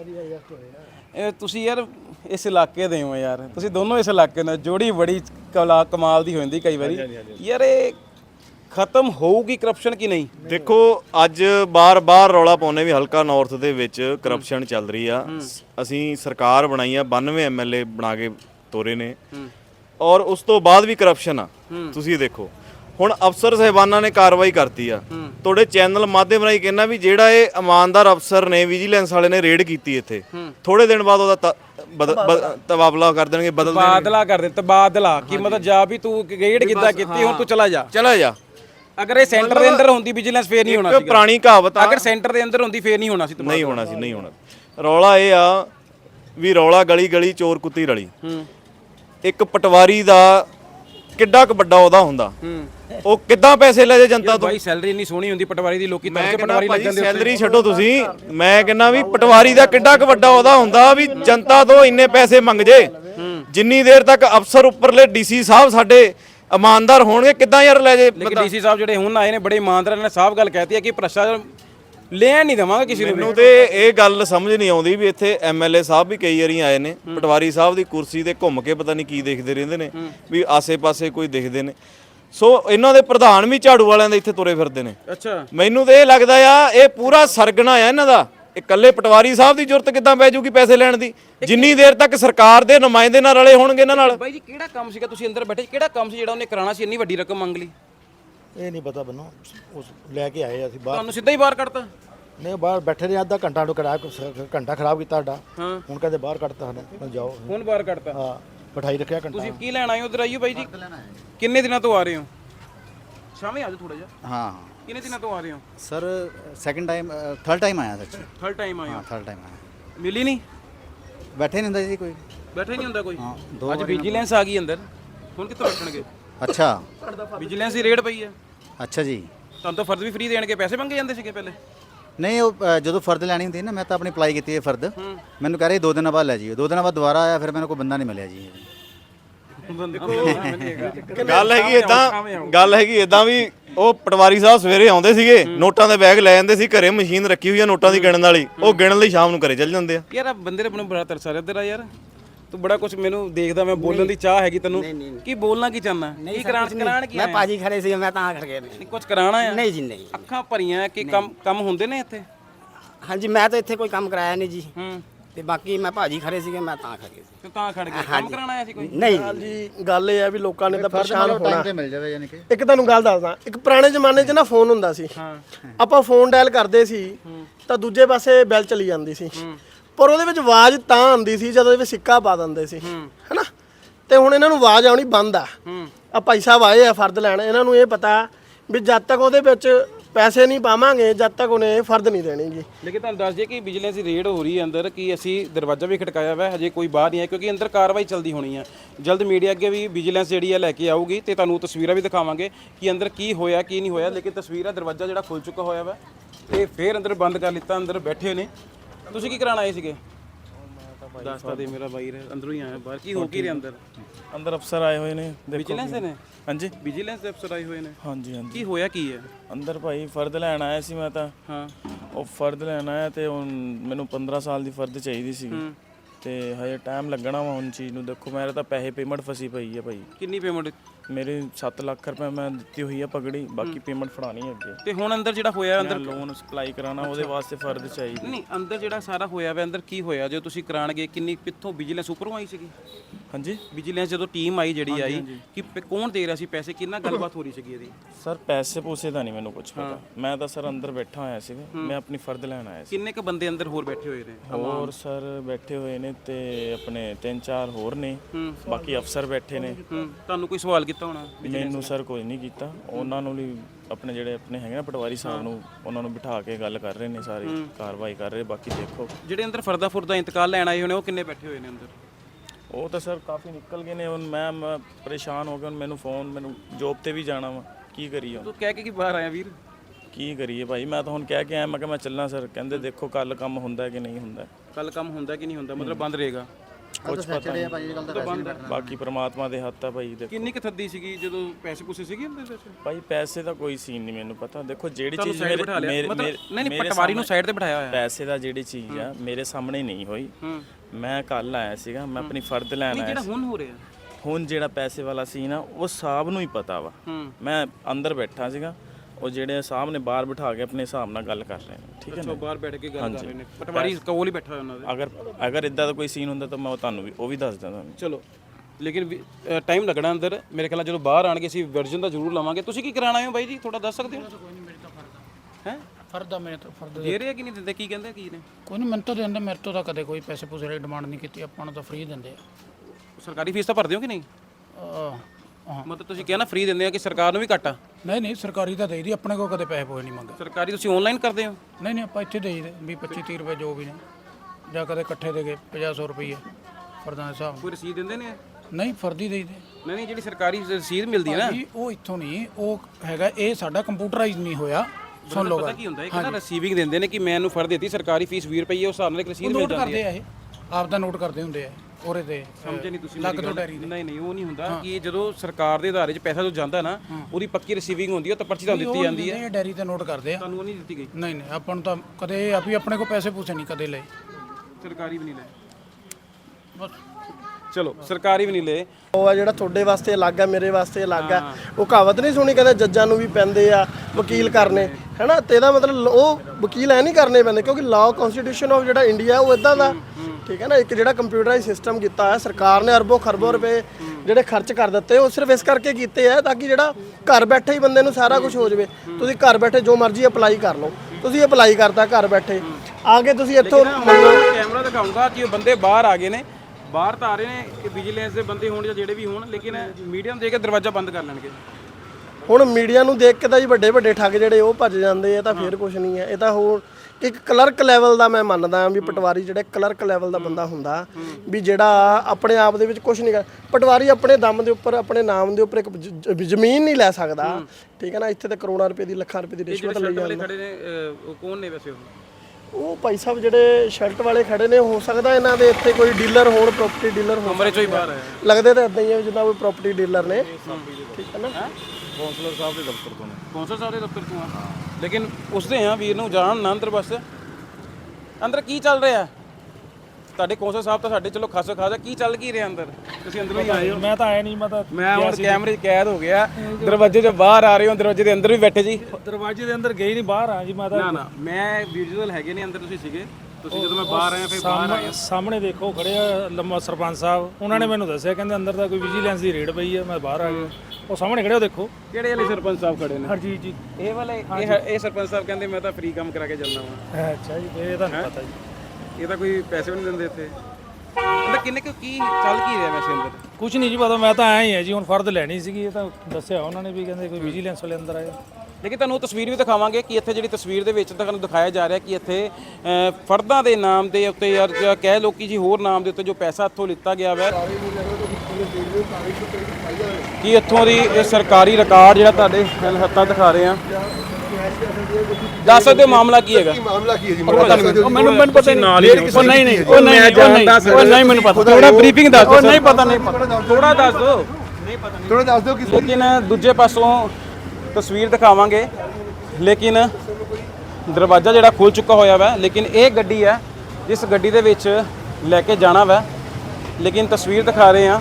ਇਹ ਤੁਸੀਂ ਯਾਰ ਇਸ ਇਲਾਕੇ ਦੇ ਹੋ ਯਾਰ। ਤੁਸੀਂ ਦੋਨੋਂ ਇਸ ਇਲਾਕੇ ਨਾਲ ਜੋੜੀ ਬੜੀ ਕਮਾਲ ਦੀ ਹੋ ਜਾਂਦੀ ਕਈ ਵਾਰੀ। ਯਾਰ ਇਹ ਖਤਮ ਹੋਊਗੀ ਕਰਪਸ਼ਨ ਕਿ ਨਹੀਂ? ਦੇਖੋ ਅੱਜ ਬਾਰ-ਬਾਰ ਰੌਲਾ ਪਾਉਨੇ ਵੀ ਹਲਕਾ ਨਾਰਥ ਦੇ ਵਿੱਚ ਕਰਪਸ਼ਨ ਚੱਲ ਰਹੀ ਆ। ਅਸੀਂ ਸਰਕਾਰ ਬਣਾਈ ਆ 92 ਐਮਐਲਏ ਬਣਾ ਕੇ ਤੋਰੇ ਨੇ। ਔਰ ਉਸ ਤੋਂ ਬਾਅਦ ਵੀ ਕਰਪਸ਼ਨ ਆ। ਤੁਸੀਂ ਦੇਖੋ ਹੁਣ ਅਫਸਰ ਸਹਿਬਾਨਾਂ ਨੇ ਕਾਰਵਾਈ ਕਰਤੀ ਆ। ਤੁਹਾਡੇ ਚੈਨਲ ਮਾਧਿਅਮ ਰਾਹੀਂ ਕਹਿਣਾ ਵੀ ਜਿਹੜਾ ਇਹ ਇਮਾਨਦਾਰ ਅਫਸਰ ਨੇ ਵਿਜੀਲੈਂਸ ਵਾਲੇ ਨੇ ਰੇਡ ਕੀਤੀ ਇੱਥੇ। ਥੋੜੇ ਦਿਨ ਬਾਅਦ ਉਹਦਾ ਤਬਾਦਲਾ। ਕਰ ਦੇਣਗੇ ਬਦਲ ਦੇਣਗੇ। ਬਾਦਲਾ ਕਰ ਦੇ ਤਬਾਦਲਾ। ਕੀ ਮਤਲਬ ਜਾ ਵੀ ਤੂੰ ਗੇੜ ਕਿੱਦਾਂ ਕੀਤੀ ਹੁਣ ਤੂੰ ਚਲਾ ਜਾ। ਚਲਾ ਜਾ। ਅਗਰ ਇਹ ਸੈਂਟਰ ਦੇ ਅੰਦਰ ਹੁੰਦੀ ਵਿਜੀਲੈਂਸ ਫੇਰ ਨਹੀਂ ਹੋਣਾ ਇੱਕ ਸੀਗਾ। ਪੁਰਾਣੀ ਕਹਾਵਤ ਆ। ਅਗਰ ਸੈਂਟਰ ਦੇ ਅੰਦਰ ਹੁੰਦੀ ਫੇਰ ਨਹੀਂ ਹੋਣਾ ਸੀ ਨਹੀਂ ਹੋਣਾ ਸੀ ਨਹੀਂ ਹੋਣਾ ਰੌਲਾ ਇਹ ਆ ਵੀ ਰੌਲਾ ਗਲੀ ਗਲੀ ਚੋਰ ਕੁੱਤੀ ਰਲੀ। ਹੂੰ। ਇੱਕ ਪਟਵਾਰੀ ਦਾ ਕਿੱਡਾ ਕੁ ਵੱਡਾ ਉਹਦਾ ਹੁੰਦਾ। ਉਹ ਕਿੱਦਾਂ ਪੈਸੇ ਲੈ ਜੇ ਜਨਤਾ ਤੋਂ? ਬਾਈ ਸੈਲਰੀ ਇੰਨੀ ਸੋਹਣੀ ਹੁੰਦੀ ਪਟਵਾਰੀ ਦੀ ਲੋਕੀ ਤਾਂ ਕਿ ਪਟਵਾਰੀ ਭਾਜੀ ਲੱਗਣ ਦੇ ਸੈਲਰੀ ਛੱਡੋ ਤੁਸੀਂ। ਮੈਂ ਕਹਿੰਦਾ ਵੀ ਪਟਵਾਰੀ ਦਾ ਕਿੱਡਾ ਕੁ ਵੱਡਾ ਉਹਦਾ ਹੁੰਦਾ ਵੀ ਜਨਤਾ ਤੋਂ ਇੰਨੇ ਪੈਸੇ ਮੰਗ ਜੇ। ਜਿੰਨੀ ਦੇਰ ਤੱਕ ਅਫਸਰ ਉੱਪਰਲੇ ਡੀਸੀ ਸਾਹਿਬ ਸਾਡੇ ਇਮਾਨਦਾਰ ਹੋਣਗੇ ਕਿੱਦਾਂ ਯਾਰ ਲੈ ਜੇ ਲੇਕਿਨ ਡੀਸੀ ਸਾਹਿਬ ਜਿਹੜੇ ਹੁਣ ਆਏ ਨੇ ਬੜੇ ਇਮਾਨਦਾਰ ਨੇ ਸਾਫ਼ ਗੱਲ ਕਹਿਤੀ ਹੈ ਕਿ ਭ੍ਰਸ਼ਟਾਚਾਰ ਲੈਣ ਨਹੀਂ ਦੇਵਾਂਗੇ ਕਿਸੇ ਨੂੰ। ਮੈਨੂੰ ਤੇ ਇਹ ਗੱਲ ਸਮਝ ਨਹੀਂ ਆਉਂਦੀ ਵੀ ਇੱਥੇ ਐਮਐਲਏ ਸਾਹਿਬ ਵੀ ਕਈ ਵਾਰੀ ਆਏ ਨੇ ਪਟਵਾਰੀ ਸਾਹਿਬ ਦੀ ਕੁਰਸੀ ਤੇ ਘੁੰਮ ਕੇ ਪਤਾ ਨਹੀਂ ਕੀ ਦੇਖਦੇ ਰਹਿੰਦੇ ਨੇ ਵੀ ਆਸੇ-ਪਾਸੇ ਕੋਈ ਦਿਖਦੇ ਨੇ। ਸੋ ਇਹਨਾਂ ਦੇ ਪ੍ਰਧਾਨ ਵੀ ਝਾੜੂ ਵਾਲਿਆਂ ਦੇ ਇੱਥੇ ਤੁਰੇ ਫਿਰਦੇ ਨੇ। ਅੱਛਾ। ਮੈਨੂੰ ਤੇ ਇਹ ਲੱਗਦਾ ਆ ਇਹ ਪੂਰਾ ਸਰਗਣਾ ਆ ਇਹਨਾਂ ਦਾ। ਇਕੱਲੇ ਪਟਵਾਰੀ ਸਾਹਿਬ ਦੀ ਜ਼ਰੂਰਤ ਕਿੱਦਾਂ ਪੈ ਜੂਗੀ ਪੈਸੇ ਲੈਣ ਦੀ? ਜਿੰਨੀ ਦੇਰ ਤੱਕ ਸਰਕਾਰ ਦੇ ਨੁਮਾਇੰਦੇ ਨਾਲ ਰਲੇ ਹੋਣਗੇ ਇਹਨਾਂ ਨਾਲ? ਬਾਈ ਜੀ ਕਿਹੜਾ ਕੰਮ ਸੀਗਾ ਤੁਸੀਂ ਅੰਦਰ ਬੈਠੇ? ਕਿਹੜਾ ਕੰਮ ਸੀ ਜਿਹੜਾ ਉਹਨੇ ਕਰਾਉਣਾ ਸੀ? ਇੰਨੀ ਵੱਡੀ ਰਕਮ ਮੰਗ ਲਈ। ਇਹ ਨਹੀਂ ਪਤਾ ਮੈਨੂੰ। ਉਸ ਲੈ ਕੇ ਆਏ ਅਸੀਂ ਬਾਹਰ। ਤੁਹਾਨੂੰ ਸਿੱਧਾ ਹੀ ਬਾਹਰ ਕੱਢਤਾ? ਨਹੀਂ ਬਾਹਰ ਬੈਠੇ ਰਹੇ ਅੱਧਾ ਘੰਟਾ ਨੂੰ ਕਰਾਇਆ ਘੰਟਾ ਖਰਾਬ ਕੀਤਾ ਸਾਡਾ। ਹਾਂ। ਹੁਣ ਕਹਿੰਦੇ ਬਾਹਰ ਕੱਢਤਾ ਹਨੇ ਮੈਂ ਜਾਓ। ਹੁਣ ਬਾਹਰ ਕੱਢਤਾ? ਹਾਂ ਬਿਠਾਈ ਰੱਖਿਆ ਘੰਟਾ। ਤੁਸੀਂ ਕੀ ਲੈਣ ਆਏ ਹੋ? ਉਧਰ ਆਈਓ ਬਾਈ ਜੀ। ਕਿੰਨੇ ਦਿਨਾਂ ਤੋਂ ਆ ਰਹੇ ਹੋ? ਸ਼ਾਮੇ ਆਜੋ ਥੋੜਾ ਜਿਹਾ। हाँ ਕਿੰਨੇ ਦਿਨਾਂ ਤੋਂ ਆ ਰਹੇ ਹੋ? Sir second time third time ਆਇਆ ਸੱਚ ਥਰਡ ਟਾਈਮ ਆਏ ਹਾਂ? ਥਰਡ ਟਾਈਮ ਆਇਆ। ਮਿਲੀ ਨਹੀਂ? ਬੈਠੇ ਨਹੀਂ ਹੁੰਦਾ ਜੀ ਕੋਈ। ਬੈਠੇ ਨਹੀਂ ਹੁੰਦਾ ਕੋਈ? ਅੱਜ ਵਿਜੀਲੈਂਸ ਆ ਗਈ ਅੰਦਰ। ਹੁਣ ਕਿੱਥੋਂ ਬੈਠਣਗੇ? ਅੱਛਾ। ਵਿਜੀਲੈਂਸ ਦੀ ਰੇਡ ਪਈ ਹੈ। ਅੱਛਾ ਜੀ। ਤੁਹਾਨੂੰ ਤਾਂ ਫਰਜ਼ ਵੀ ਫ੍ਰੀ ਦੇਣਗੇ। ਪੈਸੇ ਮੰਗੇ ਜਾਂਦੇ ਸੀਗੇ ਪਹਿਲੇ? ਨਹੀਂ ਉਹ ਜਦੋਂ ਫਰਦ ਲੈਣੀ ਹੁੰਦੀ ਨਾ ਮੈਂ ਤਾਂ ਆਪਣੀ ਅਪਲਾਈ ਕੀਤੀ ਹੈ ਫਰਦ ਮੈਨੂੰ ਕਹਿ ਰਹੇ ਦੋ ਦਿਨਾਂ ਬਾਅਦ ਲੈ ਜੀਓ ਦੋ ਦਿਨਾਂ ਬਾਅਦ ਦੁਬਾਰਾ ਆਇਆ ਫਿਰ ਮੈਨੂੰ ਕੋਈ ਬੰਦਾ ਨਹੀਂ ਮਿਲਿਆ ਜੀ। ਗੱਲ ਹੈਗੀ ਇਦਾਂ ਗੱਲ ਹੈਗੀ ਇਦਾਂ ਵੀ ਉਹ ਪਟਵਾਰੀ ਸਾਹਿਬ ਸਵੇਰੇ ਆਉਂਦੇ ਸੀਗੇ ਨੋਟਾਂ ਦੇ ਬੈਗ ਲੈ ਜਾਂਦੇ ਸੀ ਘਰੇ ਮਸ਼ੀਨ ਰੱਖੀ ਹੋਈ ਆ ਨੋਟਾਂ ਦੀ ਗਿਣਨ ਵਾਲੀ ਉਹ ਗਿਣਨ ਲਈ ਸ਼ਾਮ ਨੂੰ ਘਰੇ ਚੱਲ ਜਾਂਦੇ ਆ। ਯਾਰ ਆ ਬੰਦੇ ਦੇ ਮੈਨੂੰ ਬੜਾ ਤਰਸ ਆ ਰਿਹਾ ਤੇਰਾ ਯਾਰ। ਤੂੰ ਬੜਾ ਕੁਝ ਮੈਨੂੰ ਦੇਖਦਾ ਮੈਂ ਬੋਲਣ ਦੀ ਚਾਹ ਹੈਗੀ ਤੈਨੂੰ। ਕੀ ਬੋਲਣਾ ਕੀ ਚਾਹਨਾ? ਕੀ ਕਰਾਣ ਕਰਾਣ ਕੀ ਮੈਂ ਭਾਜੀ ਖੜੇ ਸੀ ਮੈਂ ਤਾਂ ਕਰਕੇ ਨਹੀਂ ਕੁਝ ਕਰਾਣਾ ਆ? ਨਹੀਂ ਜੀ ਨਹੀਂ। ਅੱਖਾਂ ਭਰੀਆਂ ਕਿ ਕੰਮ ਕੰਮ ਹੁੰਦੇ ਨੇ ਇੱਥੇ? ਹਾਂਜੀ ਮੈਂ ਤਾਂ ਇੱਥੇ ਕੋਈ ਕੰਮ ਕਰਾਇਆ ਨਹੀਂ ਜੀ। ਹੂੰ। ਤੇ ਬਾਕੀ ਮੈਂ ਭਾਜੀ ਖੜੇ ਸੀਗੇ ਮੈਂ ਤਾਂ ਖੜੇ ਸੀ। ਤੇ ਤਾਂ ਖੜ ਗਏ। ਕੰਮ ਕਰਾਣਾ ਆਇਆ ਸੀ ਕੋਈ? ਨਹੀਂ। ਗੱਲ ਜੀ ਗੱਲ ਇਹ ਹੈ ਵੀ ਲੋਕਾਂ ਨੇ ਤਾਂ ਪਰੇਸ਼ਾਨ ਹੋਣਾ। ਟਾਈਮ ਤੇ ਮਿਲ ਜਾਵੇ ਯਾਨੀ ਕਿ। ਇੱਕ ਤੁਹਾਨੂੰ ਗੱਲ ਦੱਸਦਾ ਇੱਕ ਪੁਰਾਣੇ ਜ਼ਮਾਨੇ 'ਚ ਨਾ ਫੋਨ ਹੁੰਦਾ ਸੀ। ਆਪਾਂ ਫੋਨ ਡਾਇਲ ਕਰਦੇ ਸੀ ਤਾਂ ਦੂਜੇ ਪਾਸੇ ਬੈਲ ਚਲੀ ਜਾਂਦੀ ਸੀ। ਪਰ ਉਹਦੇ ਵਿੱਚ ਆਵਾਜ਼ ਤਾਂ ਆਉਂਦੀ ਸੀ ਜਦੋਂ ਉਹਦੇ ਵਿੱਚ ਸਿੱਕਾ ਪਾ ਦਿੰਦੇ ਸੀ। ਹੈਨਾ? ਤੇ ਹੁਣ ਇਹਨਾਂ ਨੂੰ ਆਵਾਜ਼ ਆਉਣੀ ਬੰਦ ਆ। ਆ ਭਾਈ ਸਾਹਿਬ ਆਏ ਆ ਫਰਦ ਲੈਣ। ਇਹਨਾਂ ਨੂੰ ਇਹ ਪਤਾ ਵੀ ਜਦ ਤੱਕ ਉਹਦੇ ਵਿੱਚ ਪੈਸੇ ਨਹੀਂ ਪਾਵਾਂਗੇ, ਜਦ ਤੱਕ ਉਹਨੇ ਫਰਦ ਨਹੀਂ ਦੇਣੀਗੀ ਲੇਕਿਨ ਤੁਹਾਨੂੰ ਦੱਸ ਦਈਏ ਕਿ ਵਿਜੀਲੈਂਸ ਦੀ ਰੇਡ ਹੋ ਰਹੀ ਹੈ ਅੰਦਰ, ਕਿ ਅਸੀਂ ਦਰਵਾਜ਼ਾ ਵੀ ਖਟਕਾਇਆ ਹੋਇਆ ਹੈ ਹਜੇ ਕੋਈ ਬਾਹਰ ਨਹੀਂ ਆਇਆ, ਕਿਉਂਕਿ ਅੰਦਰ ਕਾਰਵਾਈ ਚੱਲਦੀ ਹੋਣੀ ਹੈ। ਜਲਦ ਮੀਡੀਆ ਅੱਗੇ ਵੀ ਵਿਜੀਲੈਂਸ ਜਿਹੜੀ ਹੈ ਲੈ ਕੇ ਆਊਗੀ ਤੇ ਤੁਹਾਨੂੰ ਤਸਵੀਰਾਂ ਵੀ ਦਿਖਾਵਾਂਗੇ ਕਿ ਅੰਦਰ ਕੀ ਹੋਇਆ, ਕੀ ਨਹੀਂ ਹੋਇਆ, ਲੇਕਿਨ ਤਸਵੀਰਾਂ ਦਰਵਾਜ਼ਾ ਜਿਹੜਾ ਖੁੱਲ ਚੁੱਕਾ ਹੋਇਆ ਵਾ ਤੇ ਫੇਰ ਅੰਦਰ ਬੰਦ ਕਰ ਲਿੱਤਾ, ਅੰਦਰ ਬੈਠੇ ਨੇ। ਤੁਸੀਂ ਕੀ ਕਰਾਉਣ ਆਏ ਸੀਗੇ? ਦੱਸਤਾ ਦੇ ਮੇਰਾ ਬਾਈ ਰੇ ਅੰਦਰੋਂ ਹੀ ਆਇਆ ਬਾਹਰ। ਕੀ ਹੋ ਕੀ ਰਿਹਾ ਅੰਦਰ? ਅੰਦਰ ਅਫਸਰ ਆਏ ਹੋਏ ਨੇ ਦੇਖੋ ਵਿਜੀਲੈਂਸ ਦੇ ਨੇ? ਹਾਂਜੀ। ਵਿਜੀਲੈਂਸ ਦੇ ਅਫਸਰ ਆਏ ਹੋਏ ਨੇ? ਹਾਂਜੀ ਹਾਂਜੀ। ਕੀ ਹੋਇਆ ਕੀ ਹੈ? ਅੰਦਰ ਭਾਈ ਫਰਦ ਲੈਣ ਆਇਆ ਸੀ ਮੈਂ ਤਾਂ। ਹਾਂ। ਉਹ ਫਰਦ ਲੈਣ ਆਇਆ ਤੇ ਹੁਣ ਮੈਨੂੰ 15 ਸਾਲ ਦੀ ਫਰਦ ਚਾਹੀਦੀ ਸੀ। ਤੇ ਹਜੇ ਟਾਈਮ ਲੱਗਣਾ ਵਾ ਹੁਣ ਚੀਜ਼ ਨੂੰ। ਦੇਖੋ ਮੇਰੇ ਤਾਂ ਪੈਸੇ ਪੇਮੈਂਟ ਫਸੀ ਪਈ ਹੈ ਭਾਈ। ਕਿੰਨੀ ਪੇਮੈਂਟ ਮੇਰੇ 7 ਲੱਖ ਰੁਪਏ ਮੈਂ ਦਿੱਤੀ ਹੋਈ ਆ ਪਗੜੀ ਬਾਕੀ ਪੇਮੈਂਟ ਫੜਾਣੀ ਹੈ ਅੱਗੇ। ਤੇ ਹੁਣ ਅੰਦਰ ਜਿਹੜਾ ਹੋਇਆ ਅੰਦਰ ਲੋਨ ਸਪਲਾਈ ਕਰਾਣਾ ਉਹਦੇ ਵਾਸਤੇ ਫਰਦ ਚਾਹੀਦੀ। ਨਹੀਂ ਅੰਦਰ ਜਿਹੜਾ ਸਾਰਾ ਹੋਇਆ ਵਾ ਅੰਦਰ ਕੀ ਹੋਇਆ? ਜੋ ਤੁਸੀਂ ਕਰਾਣ ਗਏ ਕਿੰਨੀ ਕਿੱਥੋਂ ਵਿਜੀਲੈਂਸ ਉੱਪਰੋਂ ਆਈ ਸੀਗੀ? ਹਾਂਜੀ? ਵਿਜੀਲੈਂਸ ਜਦੋਂ ਟੀਮ ਆਈ ਜਿਹੜੀ ਆਈ ਕਿ ਪ- ਕੌਣ ਦੇ ਰਿਹਾ ਸੀ ਪੈਸੇ? ਕਿੰਨਾ ਗੱਲਬਾਤ ਹੋ ਰਹੀ ਸੀਗੀ ਇਹਦੀ? ਸਰ ਪੈਸੇ ਪੂਸੇ ਦਾ ਨਹੀਂ ਮੈਨੂੰ ਕੁਝ ਪਤਾ। ਮੈਂ ਤਾਂ ਸਰ ਅੰਦਰ ਬੈਠਾ ਹੋਇਆ ਸੀਗਾ ਮੈਂ ਆਪਣੀ ਫਰਦ ਲੈਣ ਆਇਆ ਸੀ। ਕਿੰਨੇ ਕ ਬੰਦੇ ਅੰਦਰ ਹੋਰ ਬੈਠੇ ਹੋਏ ਨੇ? ਹੋਰ ਸਰ ਬੈਠੇ ਹੋਏ ਨੇ ਤੇ ਆਪਣੇ ਤਿੰਨ ਚਾਰ ਹੋਰ ਨੇ। ਬਾਕੀ ਅਫਸਰ ਬੈਠੇ ਨੇ। ਹੂੰ। ਤੁਹਾਨੂੰ ਕੋਈ ਸਵਾਲ ਕੀਤਾ ਹੋਣਾ ਮੈਨੂੰ ਸਰ ਕੋਈ ਨਹੀਂ ਕੀਤਾ। ਉਹਨਾਂ ਨੂੰ ਵੀ ਆਪਣੇ ਜਿਹੜੇ ਆਪਣੇ ਹੈਗੇ ਨਾ ਪਟਵਾਰੀ ਸਾਹਿਬ ਨੂੰ ਉਹਨਾਂ ਨੂੰ ਬਿਠਾ ਕੇ ਗੱਲ ਕਰ ਰਹੇ ਨੇ ਸਾਰੀ ਕਾਰਵਾਈ ਕਰ ਰਹੇ ਬਾਕੀ ਦੇਖੋ। ਜਿਹੜੇ ਅੰਦਰ ਫਰਦਾ ਫੁਰਦਾ ਇੰਤਕਾਲ ਲੈਣ ਆਏ ਹੋਣੇ ਉਹ ਕਿੰਨੇ ਬੈਠੇ ਹੋਏ ਨੇ ਅੰਦਰ? ਉਹ ਤਾਂ ਸਰ ਕਾਫੀ ਨਿਕਲ ਗਏ ਨੇ ਹੁਣ ਮੈਂ ਮੈਂ ਪਰੇਸ਼ਾਨ ਹੋ ਗਿਆ ਹੁਣ ਮੈਨੂੰ ਫੋਨ ਮੈਨੂੰ ਜੋਬ ਤੇ ਵੀ ਜਾਣਾ ਵਾ ਕੀ ਕਰੀਏ ਹੁਣ? ਤੂੰ ਕਹਿ ਕੇ ਕੀ ਬਾਹਰ ਆਇਆ ਵੀਰ? ਕੀ ਕਰੀਏ ਭਾਈ ਮੈਂ ਤਾਂ ਹੁਣ ਕਹਿ ਕੇ ਆਇਆ ਮੈਂ ਕਿਹਾ ਮੈਂ ਚੱਲਣਾ ਸਰ ਕਹਿੰਦੇ ਦੇਖੋ ਕੱਲ ਕੰਮ ਹੁੰਦਾ ਕਿ ਨਹੀਂ ਹੁੰਦਾ। ਕੱਲ ਕੰਮ ਹੁੰਦਾ ਕਿ ਨਹੀਂ ਹੁੰਦਾ ਮਤਲਬ ਬੰਦ ਰਹੇਗਾ। ਕੁਝ ਪਤਾ ਨਹੀਂ। ਭਾਈ ਗੱਲ ਤਾਂ ਬਾਕੀ ਪ੍ਰਮਾਤਮਾ ਦੇ ਹੱਥ ਆ ਭਾਈ ਦੇਖੋ। ਕਿੰਨੀ ਕੁ ਥੱਦੀ ਸੀਗੀ ਜਦੋਂ ਪੈਸੇ ਪੂਸੇ ਸੀਗੇ ਅੰਦਰ ਵੈਸੇ ਭਾਈ ਪੈਸੇ ਦਾ ਕੋਈ ਸੀਨ ਨਹੀਂ ਮੈਨੂੰ ਪਤਾ। ਦੇਖੋ ਜਿਹੜੀ ਚੀਜ਼ ਮੇਰੇ ਮਤਲਬ ਮੇਰੇ ਨਹੀਂ ਨਹੀਂ ਪਟਵਾਰੀ ਨੂੰ ਸਾਈਡ ਤੇ ਬਿਠਾਇਆ ਹੋਇਆ। ਪੈਸੇ ਦਾ ਜਿਹੜੀ ਚੀਜ਼ ਆ ਮੇਰੇ ਸਾਹਮਣੇ ਨਹੀਂ ਹੋਈ। ਮੈਂ ਕੱਲ ਆਇਆ ਸੀਗਾ ਮੈਂ ਆਪਣੀ ਫਰਦ ਲੈਣ ਨਹੀਂ ਆਇਆ ਜਿਹੜਾ ਹੁਣ ਹੋ ਰਿਹਾ। ਹੁਣ ਜਿਹੜਾ ਪੈਸੇ ਵਾਲਾ ਸੀ ਨਾ ਉਹ ਸਾਹਿਬ ਨੂੰ ਹੀ ਪਤਾ ਵਾ। ਮੈਂ ਅੰਦਰ ਬੈਠਾ ਸੀਗਾ ਉਹ ਜਿਹੜੇ ਸਾਹਿਬ ਨੇ ਬਾਹਰ ਬਿਠਾ ਕੇ ਆਪਣੇ ਹਿਸਾਬ ਨਾਲ ਗੱਲ ਕਰ ਰਹੇ ਨੇ ਠੀਕ ਹੈ ਉਹ ਬਾਹਰ ਬੈਠ ਕੇ ਗੱਲ ਕਰ ਰਹੇ ਨੇ। ਪਟਵਾਰੀ ਕੋਲ ਹੀ ਬੈਠਾ ਹੋਇਆ ਉਹਨਾਂ ਦੇ। ਅਗਰ ਅਗਰ ਇਦਾਂ ਦਾ ਕੋਈ ਸੀਨ ਹੁੰਦਾ ਤਾਂ ਮੈਂ ਉਹ ਤੁਹਾਨੂੰ ਵੀ ਉਹ ਵੀ ਦੱਸ ਦਿੰਦਾ ਤੁਹਾਨੂੰ। ਚਲੋ ਲੇਕਿਨ ਟਾਈਮ ਲੱਗਣਾ ਅੰਦਰ। ਮੇਰੇ ਖਿਆਲ ਨਾਲ ਜਦੋਂ ਬਾਹਰ ਆਣਗੇ ਅਸੀਂ ਵਰਜਨ ਦਾ ਜ਼ਰੂਰ ਲਵਾਂਗੇ। ਤੁਸੀਂ ਕੀ ਕਰਾਣਾ ਹੋ ਬਾਈ ਜੀ? ਥੋੜਾ ਦੱਸ ਸਕਦੇ ਹੋ? ਹੈ? ਫਰਦ ਆ ਮੇਰੇ ਤੋਂ ਫਰਦ ਦੇ ਰਹੇ ਆ ਕਿ ਨਹੀਂ ਦਿੰਦੇ? ਕੀ ਕਹਿੰਦੇ ਕੀ ਨੇ? ਕੋਈ ਨਹੀਂ ਮੈਨੂੰ ਤਾਂ ਦਿੰਦੇ ਮੇਰੇ ਤੋਂ ਤਾਂ ਕਦੇ ਕੋਈ ਪੈਸੇ ਪੂਸੇ ਦੀ ਡਿਮਾਂਡ ਨਹੀਂ ਕੀਤੀ। ਆਪਾਂ ਨੂੰ ਤਾਂ ਫ੍ਰੀ ਦਿੰਦੇ ਆ। ਸਰਕਾਰੀ ਫੀਸ ਤਾਂ ਭਰਦੇ ਹੋ ਕਿ ਨਹੀਂ? ਅਹ, ਹਾਂ ਮਤਲਬ ਤੁਸੀਂ ਕਿਹਾ ਨਾ ਫ੍ਰੀ ਦਿੰਦੇ ਆ ਕਿ ਸਰਕਾਰ ਨੂੰ ਵੀ ਘੱਟ ਆ? ਨਹੀਂ ਨਹੀਂ ਸਰਕਾਰੀ ਤਾਂ ਦੇਈਦੀ ਆਪਣੇ ਕੋਲ ਕਦੇ ਪੈਸੇ ਪੂਸੇ ਨਹੀਂ ਮੰਗੇ ਸਰਕਾਰੀ ਤੁਸੀਂ ਆਨਲਾਈਨ ਕਰਦੇ ਹੋ? ਨਹੀਂ ਨਹੀਂ ਆਪਾਂ ਇੱਥੇ ਦੇਈਦੇ 20 25 30 ਰੁਪਏ ਜੋ ਵੀ ਨੇ। ਜਾਂ ਕਦੇ ਇਕੱਠੇ ਦੇ ਗਏ 50 ਰੁਪਏ ਫਰਦਾਂ ਦੇ ਹਿਸਾਬ ਕੋਈ ਰਸੀਦ ਦਿੰਦੇ ਨੇ। ਨਹੀਂ ਫਰਦੀ ਦੇਈਦੇ। ਨਹੀਂ ਨਹੀਂ ਜਿਹੜੀ ਸਰਕਾਰੀ ਰਸੀਦ ਮਿਲਦੀ ਹੈ ਨਾ। ਜੀ ਉਹ ਇੱਥੋਂ ਨਹੀਂ ਉਹ ਹੈਗਾ ਇਹ ਸਾਡਾ ਕੰਪਿਊਟਰਾਈਜ਼ ਨਹੀਂ ਹੋਇਆ ਸੁਣ ਲਓ ਪਤਾ ਕੀ ਹੁੰਦਾ ਹੈ ਕਿ ਨਾ ਰਸੀਵਿੰਗ ਦਿੰਦੇ ਨੇ ਕਿ ਮੈਂ ਇਹਨੂੰ ਫੜ ਦਿੱਤੀ ਸਰਕਾਰੀ ਫੀਸ 20 ਰੁਪਏ ਉਸ ਹਿਸਾਬ ਨਾਲ ਇੱਕ ਰਸੀਦ ਮਿਲ ਨੋਟ ਜਾਂਦੀ ਕਰਦੇ ਹੈ ਆ ਇਹ। ਆਪ ਦਾ ਨੋਟ ਕਰਦੇ ਹੁੰਦੇ ਆ। ਉਹਦੇ ਤੇ ਸਮਝੇ ਨਹੀਂ ਤੁਸੀਂ ਲੱਗ ਤੋਂ। ਡੈਰੀ ਨਹੀਂ ਨਹੀਂ ਉਹ ਨਹੀਂ ਹੁੰਦਾ ਕਿ ਜਦੋਂ ਸਰਕਾਰ ਦੇ ਅਦਾਰੇ 'ਚ ਪੈਸਾ ਜੋ ਜਾਂਦਾ ਨਾ ਉਹਦੀ ਪੱਕੀ ਰਸੀਵਿੰਗ ਹੁੰਦੀ ਹੈ ਤਾਂ ਪਰਚੀ ਤੁਹਾਨੂੰ ਦਿੱਤੀ ਜਾਂਦੀ ਹੈ ਇਹ ਡੈਰੀ ਤੇ ਨੋਟ ਕਰਦੇ ਆ। ਤੁਹਾਨੂੰ ਉਹ ਨਹੀਂ ਦਿੱਤੀ ਗਈ? ਨਹੀਂ ਨਹੀਂ ਆਪਾਂ ਨੂੰ ਤਾਂ ਕਦੇ ਆਪ ਆਪਣੇ ਕੋਲ ਪੈਸੇ ਪੂਸੇ ਨਹੀਂ ਕਦੇ ਲਏ। ਸਰਕਾਰੀ ਵੀ ਨਹੀਂ ਲੈ ਬਸ। ਚਲੋ ਸਰਕਾਰੀ ਵੀ ਨਹੀਂ ਲੈ ਉਹ ਆ ਜਿਹੜਾ ਤੁਹਾਡੇ ਵਾਸਤੇ ਅਲੱਗ ਆ ਮੇਰੇ ਵਾਸਤੇ ਅਲੱਗ ਆ। ਉਹ ਕਹਾਵਤ ਨਹੀਂ ਸੁਣੀ ਕਹਿੰਦੇ ਜੱਜਾਂ ਨੂੰ ਵੀ ਪੈਂਦੇ ਆ ਵਕੀਲ ਕਰਨੇ। ਹੈਨਾ? ਤੇ ਇਹਦਾ ਮਤਲਬ ਉਹ ਵਕੀਲ ਐ ਨਹੀਂ ਕਰਨੇ ਪੈਂਦੇ ਕਿਉਂਕਿ ਲਾਅ ਕਨਸਟੀਟਿਊਸ਼ਨ ਆਫ ਜਿਹੜਾ ਇੰਡੀਆ ਉਹ ਇਦਾਂ ਦਾ। ਠੀਕ ਹੈ ਨਾ? ਇੱਕ ਜਿਹੜਾ ਕੰਪਿਊਟਰਾਈਜ਼ ਸਿਸਟਮ ਕੀਤਾ ਹੈ ਸਰਕਾਰ ਨੇ ਅਰਬੋਂ ਖਰਬੋਂ ਰੁਪਏ ਜਿਹੜੇ ਖਰਚ ਕਰ ਦਿੱਤੇ ਉਹ ਸਿਰਫ ਇਸ ਕਰਕੇ ਕੀਤੇ ਆ ਤਾਂ ਕਿ ਜਿਹੜਾ ਘਰ ਬੈਠੇ ਹੀ ਬੰਦੇ ਨੂੰ ਸਾਰਾ ਕੁਝ ਹੋ ਜਾਵੇ। ਤੁਸੀਂ ਘਰ ਬੈਠੇ ਜੋ ਮਰਜ਼ੀ ਅਪਲਾਈ ਕਰ ਲਓ। ਤੁਸੀਂ ਅਪਲਾਈ ਕਰਤਾ ਘਰ ਬੈਠੇ। ਆ ਕੇ ਤੁਸੀਂ ਇੱਥੋਂ ਕੈਮਰਾ ਦਿਖਾਉਂਗਾ ਕਿ ਉਹ ਬੰਦੇ ਬਾਹਰ ਆ ਗਏ ਨੇ। ਬਾਹਰ ਤਾਂ ਆ ਰਹੇ ਨੇ ਕਿ ਵਿਜੀਲੈਂਸ ਦੇ ਬੰਦੇ ਹੋਣ ਜਾਂ ਜਿਹੜੇ ਵੀ ਹੋਣ ਲੇਕਿਨ ਮੀਡੀਅਮ ਦੇ ਕੇ ਦਰਵਾਜ਼ਾ ਬੰਦ ਕਰ ਲੈਣਗੇ। ਹੁਣ ਮੀਡੀਆ ਨੂੰ ਦੇਖ ਕੇ ਤਾਂ ਜੀ ਵੱਡੇ ਵੱਡੇ ਠੱਗ ਜਿਹੜੇ ਉਹ ਭੱਜ ਜਾਂਦੇ ਆ ਤਾਂ ਫੇਰ ਕੁਝ ਨਹੀਂ ਹੈ ਇਹ ਤਾਂ ਹੋਰ ਇੱਕ ਕਲਰਕ ਲੈਵਲ ਦਾ ਮੈਂ ਮੰਨਦਾ ਵੀ ਪਟਵਾਰੀ ਜਿਹੜੇ ਕਲਰਕ ਲੈਵਲ ਦਾ ਬੰਦਾ ਹੁੰਦਾ ਵੀ ਜਿਹੜਾ ਆਪਣੇ ਆਪ ਦੇ ਵਿੱਚ ਕੁਝ ਨਹੀਂ ਕਰ ਪਟਵਾਰੀ ਆਪਣੇ ਦਮ ਦੇ ਉੱਪਰ ਆਪਣੇ ਨਾਮ ਦੇ ਉੱਪਰ ਇੱਕ ਜ਼ਮੀਨ ਨਹੀਂ ਲੈ ਸਕਦਾ। ਠੀਕ ਹੈ ਨਾ ਇੱਥੇ ਤੇ ਕਰੋੜਾਂ ਰੁਪਏ ਦੀ ਲੱਖਾਂ ਰੁਪਏ ਦੀ ਰਿਸ਼ਵਤ ਲਈ ਜਾਂਦਾ। ਖੜੇ ਨੇ ਕੌਣ ਨੇ ਵੈਸੇ ਉਹ? ਉਹ ਭਾਈ ਸਾਹਿਬ ਜਿਹੜੇ ਸ਼ਰਟ ਵਾਲੇ ਖੜੇ ਨੇ ਹੋ ਸਕਦਾ ਇਹਨਾਂ ਦੇ ਇੱਥੇ ਕੋਈ ਡੀਲਰ ਹੋਣ ਪ੍ਰਾਪਰਟੀ ਡੀਲਰ ਹੋਣ। ਕਮਰੇ ਚੋਂ ਹੀ ਬਾਹਰ ਆਇਆ ਲੱਗਦੇ ਤਾਂ ਇਦਾਂ ਹੀ ਜਿੱਦਾਂ ਕੋਈ ਪ੍ਰਾਪਰਟੀ ਡੀਲਰ ਨੇ। ਠੀਕ ਹੈ ਨਾ? ਕੌਂਸਲਰ ਸਾਹਿਬ ਦੇ ਦਫ਼ਤਰ ਤੋਂ ਨੇ। ਕੌਂਸਲ ਸਾਹਿਬ ਦੇ ਦਫ਼ਤਰ ਤੋਂ ਆ? ਲੇਕਿਨ ਉਸਦੇ ਆ ਵੀਰ ਨੂੰ ਜਾਣ ਨਾ ਅੰਦਰ ਬਸ ਅੰਦਰ ਕੀ ਚੱਲ ਰਿਹਾ? ਤੁਹਾਡੇ ਕੌਂਸਲ ਸਾਹਿਬ ਤਾਂ ਸਾਡੇ ਚਲੋ ਖਾਸੋ ਖਾਸਾ ਕੀ ਚੱਲ ਕੀ ਰਿਹਾ ਅੰਦਰ? ਤੁਸੀਂ ਅੰਦਰੋਂ ਹੀ ਆਏ ਹੋ। ਮੈਂ ਤਾਂ ਆਇਆ ਨਹੀਂ ਮੈਂ ਤਾਂ ਮੈਂ ਹੁਣ ਕੈਮਰੇ 'ਚ ਕੈਦ ਹੋ ਗਿਆ। ਦਰਵਾਜ਼ੇ 'ਚੋਂ ਬਾਹਰ ਆ ਰਹੇ ਹੋ ਦਰਵਾਜ਼ੇ ਦੇ ਅੰਦਰ ਵੀ ਬੈਠੇ ਜੀ। ਦਰਵਾਜ਼ੇ ਦੇ ਅੰਦਰ ਗਈ ਨਹੀਂ ਬਾਹਰ ਆ ਜੀ ਮੈਂ ਨਾ ਨਾ ਮੈਂ ਵਿਜ਼ੂਅਲ ਹੈਗੇ ਨੇ ਅੰਦਰ ਤੁਸੀਂ ਸੀਗੇ। ਤੁਸੀਂ ਜਦੋਂ ਮੈਂ ਬਾਹਰ ਆਇਆ ਫਿਰ ਬਾਹਰ ਆਇਆ। ਸਾਹਮਣੇ ਦੇਖੋ ਖੜੇ ਆ ਲੰਮਾ ਸਰਪੰਚ ਸਾਹਿਬ। ਉਹਨਾਂ ਨੇ ਮੈਨੂੰ ਦੱਸਿਆ ਕਹਿੰਦੇ ਅੰਦਰ ਤਾਂ ਕੋਈ ਵਿਜੀਲੈਂਸ ਦੀ ਰੇਡ ਪਈ ਹੈ ਮੈਂ ਬਾਹਰ ਆ ਗਿਆ। ਉਹ ਸਾਹਮਣੇ ਖੜੇ ਹੋ ਦੇਖੋ। ਕਿਹੜੇ ਵਾਲੇ ਸਰਪੰਚ ਸਾਹਿਬ ਖੜੇ ਨੇ? ਹਰਜੀਤ ਜੀ। ਇਹ ਵਾਲੇ ਇਹ ਇਹ ਸਰਪੰਚ ਸਾਹਿਬ ਕਹਿੰਦੇ ਮੈਂ ਤਾਂ ਫ੍ਰੀ ਕੰਮ ਕਰਾ ਕੇ ਜਾਂਦਾ ਵਾਂ। ਅੱਛਾ ਜੀ ਇਹ ਤਾਂ ਨਹੀਂ ਪਤਾ ਜੀ। ਇਹ ਤਾਂ ਕੋਈ ਪੈਸੇ ਵੀ ਨਹੀਂ ਦਿੰਦੇ ਇੱਥੇ। ਮਤਲਬ ਕਿੰਨੇ ਕੁ ਕੀ ਚੱਲ ਕੀ ਰਿਹਾ ਵੈਸੇ ਅੰਦਰ? ਕੁਝ ਨਹੀਂ ਜੀ ਪਤਾ ਮੈਂ ਤਾਂ ਆਇਆ ਹੀ ਹੈ ਜੀ ਹੁਣ ਫਰਦ ਲੈਣੀ ਸੀਗੀ ਇਹ ਤਾਂ ਦੱਸਿਆ ਉਹਨਾਂ ਨੇ ਵੀ ਕਹਿੰਦੇ ਕੋਈ ਵਿਜੀਲੈਂਸ ਵਾਲੇ ਅੰਦਰ ਆਏ। ਲੇਕਿਨ ਤੁਹਾਨੂੰ ਤਸਵੀਰ ਵੀ ਦਿਖਾਵਾਂਗੇ ਕਿ ਇੱਥੇ ਜਿਹੜੀ ਤਸਵੀਰ ਦੇ ਵਿੱਚ ਤੁਹਾਨੂੰ ਦਿਖਾਇਆ ਜਾ ਰਿਹਾ ਕਿ ਇੱਥੇ ਫਰਦਾਂ ਦੇ ਨਾਮ ਦੇ ਉੱਤੇ ਯਾਰ ਕਹਿ ਲੋ ਕਿ ਜੀ ਹੋਰ ਨਾਮ ਦੇ ਉੱਤੇ ਜੋ ਪੈਸਾ ਇੱਥੋਂ ਲਿੱਤਾ ਗਿਆ ਵੈ। ਕਿ ਇੱਥੋਂ ਦੀ ਇਹ ਸਰਕਾਰੀ ਰਿਕਾਰਡ ਜਿਹੜਾ ਤੁਹਾਡੇ ਹੱਥਾਂ ਦਿਖਾ ਰਹੇ ਆ? ਦੱਸ ਸਕਦੇ ਹੋ ਮਾਮਲਾ ਕੀ ਹੈਗਾ? ਮਾਮਲਾ ਕੀ ਹੈ ਜੀ? ਮੈਨੂੰ ਮੈਨੂੰ ਪਤਾ ਨਹੀਂ। ਨਾਲ ਹੀ ਉਹ ਨਹੀਂ ਨਹੀਂ। ਉਹ ਨਹੀਂ ਉਹ ਨਹੀਂ। ਨਹੀਂ ਮੈਨੂੰ ਪਤਾ। ਥੋੜਾ ਬਰੀਫਿੰਗ ਦੱਸ ਦਿਓ ਨਹੀਂ ਪਤਾ ਨਹੀਂ ਪਤਾ। ਥੋੜਾ ਦੱਸ ਦਿਓ। ਥੋੜਾ ਦੱਸ ਦਿਓ ਕਿ ਲੇਕਿਨ ਦੂਜੇ ਪਾਸੋਂ ਤਸਵੀਰ ਦਿਖਾਵਾਂਗੇ। ਲੇਕਿਨ ਦਰਵਾਜ਼ਾ ਜਿਹੜਾ ਖੁੱਲ ਚੁੱਕਾ ਹੋਇਆ ਵਾ। ਲੇਕਿਨ ਇਹ ਗੱਡੀ ਹੈ ਜਿਸ ਗੱਡੀ ਦੇ ਵਿੱਚ ਲੈ ਕੇ ਜਾਣਾ ਵਾ। ਲੇਕਿਨ ਤਸਵੀਰ ਦਿਖਾ ਰਹੇ ਆ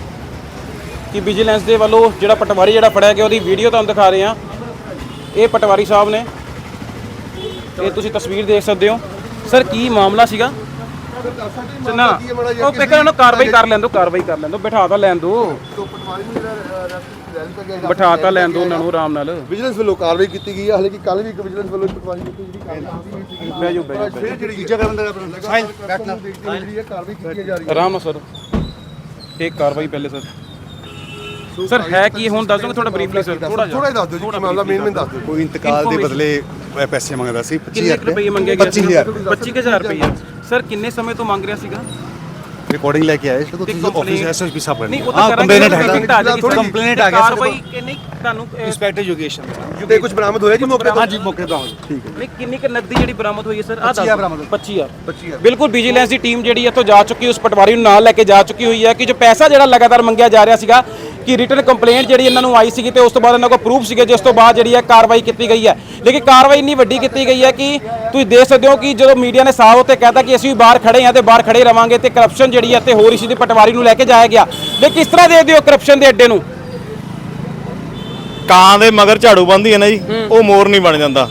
ਕਿ ਵਿਜੀਲੈਂਸ ਦੇ ਵੱਲੋਂ ਜਿਹੜਾ ਪਟਵਾਰੀ ਜਿਹੜਾ ਫੜਿਆ ਗਿਆ ਉਹਦੀ ਵੀਡੀਓ ਤੁਹਾਨੂੰ ਦਿਖਾ ਰਹੇ ਹਾਂ। ਇਹ ਪਟਵਾਰੀ ਸਾਹਿਬ ਨੇ। ਇਹ ਤੁਸੀਂ ਤਸਵੀਰ ਦੇਖ ਸਕਦੇ ਹੋ। ਸਰ ਕੀ ਮਾਮਲਾ ਸੀਗਾ? ਨਾ ਉਹ ਪੇਕਰ ਨੂੰ ਕਾਰਵਾਈ ਕਰ ਲੈਣ ਦੋ ਕਾਰਵਾਈ ਕਰ ਲੈਣ ਦੋ। ਬਿਠਾ ਤਾਂ ਲੈਣ ਦੋ। ਬਿਠਾ ਤਾਂ ਲੈਣ ਦੋ ਉਹਨਾਂ ਨੂੰ ਆਰਾਮ ਨਾਲ। ਵਿਜੀਲੈਂਸ ਵੱਲੋਂ ਕਾਰਵਾਈ ਕੀਤੀ ਗਈ ਹੈ ਹਲੇ ਕਿ ਕੱਲ ਵੀ ਇੱਕ ਵਿਜੀਲੈਂਸ ਵੱਲੋਂ ਇੱਕ ਪਟਵਾਰੀ ਕੀਤੀ ਜਿਹੜੀ ਕਾਰਵਾਈ ਬਹਿ ਜਾਓ ਫਿਰ ਜਿਹੜੀ ਦੂਜਾ ਕਰਨ ਦਾ ਸਾਈਨ ਬੈਠਣਾ ਜਿਹੜੀ ਹੈ ਕਾਰਵਾਈ ਕੀਤੀ ਜਾ ਰਹੀ ਹੈ। ਆਰਾਮ ਨਾਲ ਸਰ। ਇੱਕ ਕਾਰਵਾਈ ਪਹਿਲੇ ਸਰ। ਸਰ ਹੈ ਕੀ? ਹੁਣ ਦੱਸ ਦੋਗੇ ਥੋੜਾ ਬਰੀਫਲੀ ਸਰ ਥੋੜਾ ਥੋੜਾ ਹੀ ਦੱਸ ਦਿਓ ਜੀ ਕੀ ਮਾਮਲਾ ਮੇਨ ਮੇਨ ਦੱਸ ਦਿਓ। ਕੋਈ ਇੰਤਕਾਲ ਦੇ ਬਦਲੇ ਪੈਸੇ ਮੰਗਦਾ ਸੀ 25000 ਕਿੰਨੇ ਕੁ ਰੁਪਏ। ਮੰਗੇ ਗਏ 25000 25000 ਰੁਪਏ। ਸਰ ਕਿੰਨੇ ਸਮੇਂ ਤੋਂ ਮੰਗ ਰਿਹਾ ਸੀਗਾ? ਰਿਕਾਰਡਿੰਗ ਲੈ ਕੇ ਆਏ ਤੇ ਤੁਸੀਂ ਆਫਿਸ ਐਸਐਸਪੀ ਸਾਹਿਬ ਨਹੀਂ ਬਣੇ ਉਹ ਤਾਂ ਕੰਪਲੇਨਟ ਹੈਗਾ ਕੰਪਲੇਨਟ ਆ ਗਿਆ ਕਾਰਵਾਈ ਕਿ ਨਹੀਂ ਤੁਹਾਨੂੰ ਅਹ, ਇੰਸਪੈਕਟਰ ਯੋਗੇਸ਼ਨ ਤੇ ਕੁਝ ਬਰਾਮਦ ਹੋਇਆ ਜੀ ਮੌਕੇ ਤੇ? ਹਾਂਜੀ ਮੌਕੇ ਤੇ ਠੀਕ ਹੈ। ਨਹੀਂ ਕਿੰਨੀ ਕੁ ਨਕਦੀ ਜਿਹੜੀ ਬਰਾਮਦ ਹੋਈ ਹੈ ਸਰ? ਆ 25,000 ਬਰਾਮਦ 25000 25000 ਬਿਲਕੁਲ ਵਿਜੀਲੈਂਸ ਦੀ ਟੀਮ ਜਿਹੜੀ ਇੱਥੋਂ ਜਾ ਚੁੱਕੀ ਉਸ ਪਟਵਾਰੀ ਨੂੰ ਨਾਲ ਲੈ ਕੇ ਜਾ ਚੁੱਕੀ ਹੋਈ ਹੈ ਕਿ ਜੋ ਪੈਸਾ ਜਿਹੜਾ ਲਗਾਤਾਰ ਮੰਗਿਆ ਜਾ ਰਿਹਾ ਸੀਗਾ ਕਿ ਰਿਟਨ ਕੰਪਲੇਂਟ ਜਿਹੜੀ ਇਹਨਾਂ ਨੂੰ ਆਈ ਸੀਗੀ ਤੇ ਉਸ ਤੋਂ ਬਾਅਦ ਇਹਨਾਂ ਕੋਲ ਪ੍ਰੂਫ ਸੀਗੇ ਜਿਸ ਤੋਂ ਬਾਅਦ ਜਿਹੜੀ ਹੈ ਕਾਰਵਾਈ ਕੀਤੀ ਗਈ ਹੈ। ਲੇਕਿਨ ਕਾਰਵਾਈ ਇੰਨੀ ਵੱਡੀ ਕੀਤੀ ਗਈ ਹੈ ਕਿ ਤੁਸੀਂ ਦੇਖ ਸਕਦੇ ਹੋ ਕਿ ਜਦੋਂ ਮੀਡੀਆ ਨੇ ਸਾਫ਼ ਉੱਤੇ ਕਹਿਤਾ ਕਿ ਅਸੀਂ ਵੀ ਬਾਹਰ ਖੜੇ ਹਾਂ ਤੇ ਬਾਹਰ ਖੜੇ ਰਵਾਂਗੇ ਤੇ ਕਰਪਸ਼ਨ ਜਿਹੜੀ ਹੈ ਤੇ ਹੋਰ ਇਸ਼ੂ ਦੀ ਪਟਵਾਰੀ ਨੂੰ ਲੈ ਕੇ ਜਾਇਆ ਗਿਆ। ਲੇਕਿਨ ਕਿਸ ਤਰ੍ਹਾਂ ਦੇ ਦਿਓ ਕਰਪਸ਼ਨ ਦੇ ਅੱਡੇ ਨੂੰ। ਕਾਂ ਦੇ ਮਗਰ ਝਾੜੂ ਬੰਦੀ ਹੈ ਨਾ ਜੀ ਉਹ ਮੋਰ ਨਹੀਂ ਬਣ ਜਾਂਦਾ।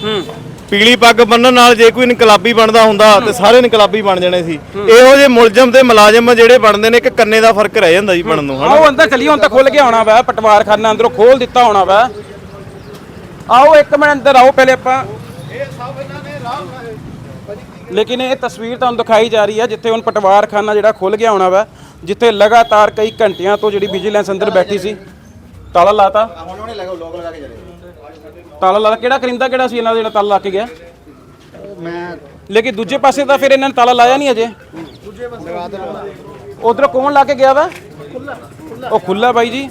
ਪੀਲੀ ਪੱਗ ਬੰਨਣ ਨਾਲ ਜੇ ਕੋਈ ਇਨਕਲਾਬੀ ਬਣਦਾ ਹੁੰਦਾ ਤੇ ਸਾਰੇ ਇਨਕਲਾਬੀ ਬਣ ਜਾਣੇ ਸੀ। ਇਹੋ ਜਿਹੇ ਮੁਲਜ਼ਮ ਤੇ ਮੁਲਾਜ਼ਮ ਜਿਹੜੇ ਬਣਦੇ ਨੇ ਇੱਕ ਕੰਨੇ ਦਾ ਫ਼ਰਕ ਰਹਿ ਜਾਂਦਾ ਜੀ ਬਣਨ ਨੂੰ ਹਨਾ? ਆਓ ਅੰਦਰ ਚਲੀਏ ਹੁਣ ਤਾਂ ਖੁੱਲ ਗਿਆ ਹੋਣਾ ਵਾ ਪਟਵਾਰਖਾਨਾ ਅੰਦਰੋਂ ਖੋਲ ਦਿੱਤਾ ਹੋਣਾ ਵਾ। ਆਓ ਇੱਕ ਮਿੰਟ ਅੰਦਰ ਆਓ ਪਹਿਲੇ ਆਪਾਂ। ਲੇਕਿਨ ਇਹ ਤਸਵੀਰ ਤੁਹਾਨੂੰ ਦਿਖਾਈ ਜਾ ਰਹੀ ਹੈ ਜਿੱਥੇ ਹੁਣ ਪਟਵਾਰਖਾਨਾ ਜਿਹੜਾ ਖੁੱਲ ਗਿਆ ਹੋਣਾ ਵਾ ਜਿੱਥੇ ਲਗਾਤਾਰ ਕਈ ਘੰਟਿਆਂ ਤੋਂ ਜਿਹੜੀ ਵਿਜੀਲੈਂਸ ਅੰਦਰ ਬੈਠੀ ਸੀ। ਤਾਲਾ ਲਾਤਾ। ਹੁਣ ਉਹਨੇ ਲਗਾ ਲੋਕ ਲਗਾ ਕੇ ਚਲੇ ਤਾਲਾ ਲਾਤਾ। ਕਿਹੜਾ ਕਰਿੰਦਾ ਕਿਹੜਾ ਸੀ ਇਹਨਾਂ ਦਾ ਜਿਹੜਾ ਤਾਲਾ ਲਾ ਕੇ ਗਿਆ? ਮੈਂ ਲੇਕਿਨ ਦੂਜੇ ਪਾਸੇ ਤਾਂ ਫਿਰ ਇਹਨਾਂ ਨੇ ਤਾਲਾ ਲਾਇਆ ਨਹੀਂ ਅਜੇ। ਦੂਜੇ ਪਾਸੇ ਉਧਰ ਕੌਣ ਲਾ ਕੇ ਗਿਆ ਵਾ? ਉਹ ਖੁੱਲਾ ਬਾਈ ਜੀ।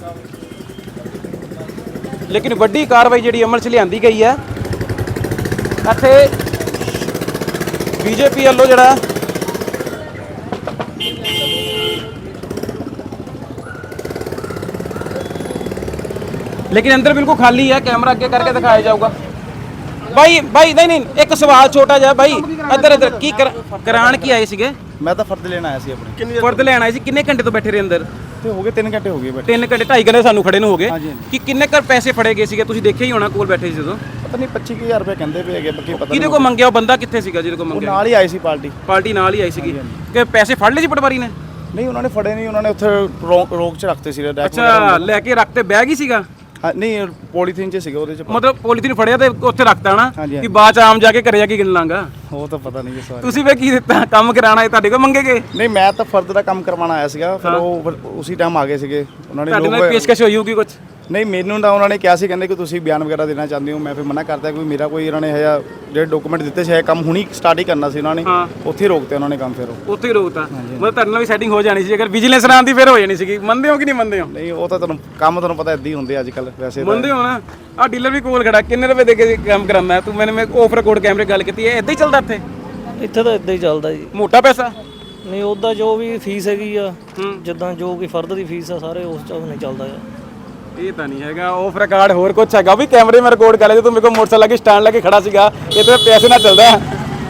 ਲੇਕਿਨ ਵੱਡੀ ਕਾਰਵਾਈ ਜਿਹੜੀ ਅਮਲ 'ਚ ਲਿਆਂਦੀ ਗਈ ਹੈ। ਇੱਥੇ ਬੀਜੇਪੀ ਵੱਲੋਂ ਜਿਹੜਾ ਲੇਕਿਨ ਅੰਦਰ ਬਿਲਕੁਲ ਖਾਲੀ ਹੈ ਕੈਮਰਾ ਅੱਗੇ ਕਰਕੇ ਦਿਖਾਇਆ ਜਾਊਗਾ। ਬਾਈ ਬਾਈ ਨਹੀਂ ਨਹੀਂ ਇੱਕ ਸਵਾਲ ਛੋਟਾ ਜਿਹਾ ਬਾਈ ਇੱਧਰ ਇੱਧਰ ਕੀ ਕਰ- ਕਰਾਣ ਕੀ ਆਏ ਸੀਗੇ? ਮੈਂ ਤਾਂ ਫਰਦ ਲੈਣ ਆਇਆ ਸੀ ਆਪਣੇ। ਫਰਦ ਲੈਣ ਆਏ ਸੀ ਕਿੰਨੇ ਘੰਟੇ ਤੋਂ ਬੈਠੇ ਰਹੇ ਅੰਦਰ? ਤੇ ਹੋ ਗਏ 3 ਘੰਟੇ ਹੋ ਗਏ ਬਟ 3 ਘੰਟੇ 2.5 ਘੰਟੇ ਸਾਨੂੰ ਖੜੇ ਨੂੰ ਹੋ ਗਏ। ਕਿ ਕਿੰਨੇ ਕਰ ਪੈਸੇ ਫੜੇ ਗਏ ਸੀਗੇ? ਤੁਸੀਂ ਦੇਖਿਆ ਹੀ ਹੋਣਾ ਕੋਲ ਬੈਠੇ ਸੀ ਜਦੋਂ। ਪਤਾ ਨਹੀਂ 25000 ਰੁਪਏ ਕਹਿੰਦੇ ਪਏ ਹੈਗੇ ਬਾਕੀ ਪਤਾ ਕਿਹਦੇ ਕੋ ਮੰਗਿਆ ਉਹ ਬੰਦਾ ਕਿੱਥੇ ਸੀਗਾ ਜਿਹਦੇ ਕੋ ਉਹ ਮੰਗਿਆ? ਨਾਲ ਹੀ ਆਈ ਸੀ ਪਾਰਟੀ। ਪਾਰਟੀ ਨਾਲ ਹੀ ਆਈ ਸੀਗੀ। ਕਿ ਪੈਸੇ ਫੜ ਲਏ ਸੀ ਪਟਵਾਰੀ ਨੇ? ਨਹੀਂ ਉਹਨਾਂ ਨੇ ਫੜੇ ਨਹੀਂ ਉਹਨਾਂ ਨੇ ਉੱਥੇ ਰੋਕ ਚ ਰੱਖਤੇ ਸੀ ਅੱਛਾ ਲੈ ਕੇ ਰੱਖ ਤੇ ਬੈਗ ਹੀ ਸੀਗਾ? ਹਾਂ ਨਹੀਂ ਪੋਲੀਥੀਨ ਚ ਸੀਗਾ ਉਹਦੇ ਚ ਮਤਲਬ ਪੋਲੀਥੀਨ ਫੜਿਆ ਤੇ ਉੱਥੇ ਰੱਖਤਾ ਨਾ ਹਾਂਜੀ, ਕਿ ਹਾਂਜੀ। ਬਾਅਦ ਚ ਆਮ ਜਾ ਕੇ ਘਰੇ ਜਾ ਕੇ ਗਿਣ ਲਾਂਗਾ ਉਹ ਤਾਂ ਪਤਾ ਨਹੀਂ ਤੁਸੀਂ ਵੇ ਕੀ ਦਿੱਤਾ? ਕੰਮ ਕਰਾਣਾ ਹੈ ਤੁਹਾਡੇ ਕੋ ਮੰਗੇਗੇ? ਨਹੀਂ ਮੈਂ ਤਾਂ ਫਰਦ ਦਾ ਕੰਮ ਕਰਵਾਉਣ ਆਇਆ ਸੀਗਾ ਫਿਰ ਉਹ ਫਿਰ ਉਸੇ ਟਾਈਮ ਆ ਗਏ ਸੀਗੇ। ਉਹਨਾਂ ਨੇ ਤੁਹਾਡੇ ਨਾਲ ਲੋਕ ਪੇਸ਼ਕਸ਼ ਹੋਈ ਹੋਊਗੀ ਕੁਝ ਨਹੀਂ ਮੈਨੂੰ ਤਾਂ ਉਹਨਾਂ ਨੇ ਕਿਹਾ ਸੀ ਕਹਿੰਦੇ ਕਿ ਤੁਸੀਂ ਬਿਆਨ ਵਗੈਰਾ ਦੇਣਾ ਚਾਹੁੰਦੇ ਹੋ। ਮੈਂ ਫਿਰ ਮਨਾ ਕਰਤਾ ਕੋਈ ਮੇਰਾ ਕੋਈ ਇਹਨਾਂ ਨੇ ਹੈ ਜਿਹੜੇ ਡਾਕੂਮੈਂਟ ਦਿੱਤੇ ਸੀ ਇਹ ਕੰਮ ਹੁਣੀ ਸਟਾਰਟ ਹੀ ਕਰਨਾ ਸੀ ਉਹਨਾਂ ਨੇ। ਹਾਂ। ਉੱਥੇ ਹੀ ਰੋਕਤੇ ਉਹਨਾਂ ਨੇ ਕੰਮ ਫਿਰ ਉਹ। ਉੱਥੇ ਹੀ ਰੋਕਤਾ। ਮਤਲਬ ਤੁਹਾਡੇ ਨਾਲ ਵੀ ਸੈਟਿੰਗ ਹੋ ਜਾਣੀ ਸੀ ਅਗਰ ਵਿਜੀਲੈਂਸ ਰਾਂ ਦੀ ਫਿਰ ਹੋ ਜਾਣੀ ਸੀਗੀ। ਮੰਨਦੇ ਹੋ ਕਿ ਨਹੀਂ ਮੰਨਦੇ ਹੋ? ਨਹੀਂ ਉਹ ਤਾਂ ਤੁਹਾਨੂੰ ਕੰਮ ਤੁਹਾਨੂੰ ਪਤਾ ਏਦਾਂ ਹੀ ਹੁੰਦੇ ਅੱਜ ਕੱਲ ਵੈਸੇ ਤਾਂ। ਮੰਨਦੇ ਹੋ ਨਾ? ਆ ਡੀਲਰ ਵੀ ਕੋਲ ਖੜਾ ਕਿੰਨੇ ਰੁਪਏ ਦੇ ਕੇ ਕੰਮ ਕਰਾਉਂਦਾ? ਤੂੰ ਮੈਨੇ ਮੈਂ ਆਫਰ ਕੋਡ ਕੈਮਰੇ ਗੱਲ ਕੀਤੀ ਹੈ ਇਦਾਂ ਹੀ ਚੱਲਦਾ ਇੱਥੇ? ਇੱਥੇ ਤਾਂ ਇਦਾਂ ਹੀ ਚੱਲਦਾ ਜੀ। ਮੋਟਾ ਪੈਸਾ? ਨਹੀਂ ਉਹਦਾ ਜੋ ਵੀ ਫੀਸ ਹੈਗੀ ਆ ਜਿੱਦਾਂ ਜੋ ਵੀ ਫਰਦ ਦੀ ਫੀਸ ਆ ਸਾਰੇ ਉਸ ਚ ਨਹੀਂ ਚੱਲਦਾ ਆ। ਇਹ ਤਾਂ ਨਹੀਂ ਹੈਗਾ ਆਫ ਰਿਕਾਰਡ ਹੋਰ ਕੁਝ ਹੈਗਾ। ਉਹ ਵੀ ਕੈਮਰੇ ਮੈਂ ਰਿਕਾਰਡ ਕਰ ਲਿਆ ਤੂੰ ਮੇਰੇ ਕੋਲ ਮੋਟਰਸਾਈਕਲ ਲਾ ਸਟੈਂਡ ਲਾ ਕੇ ਖੜਾ ਸੀਗਾ, ਇਹ ਤੇ ਪੈਸੇ ਨਾਲ ਚੱਲਦਾ।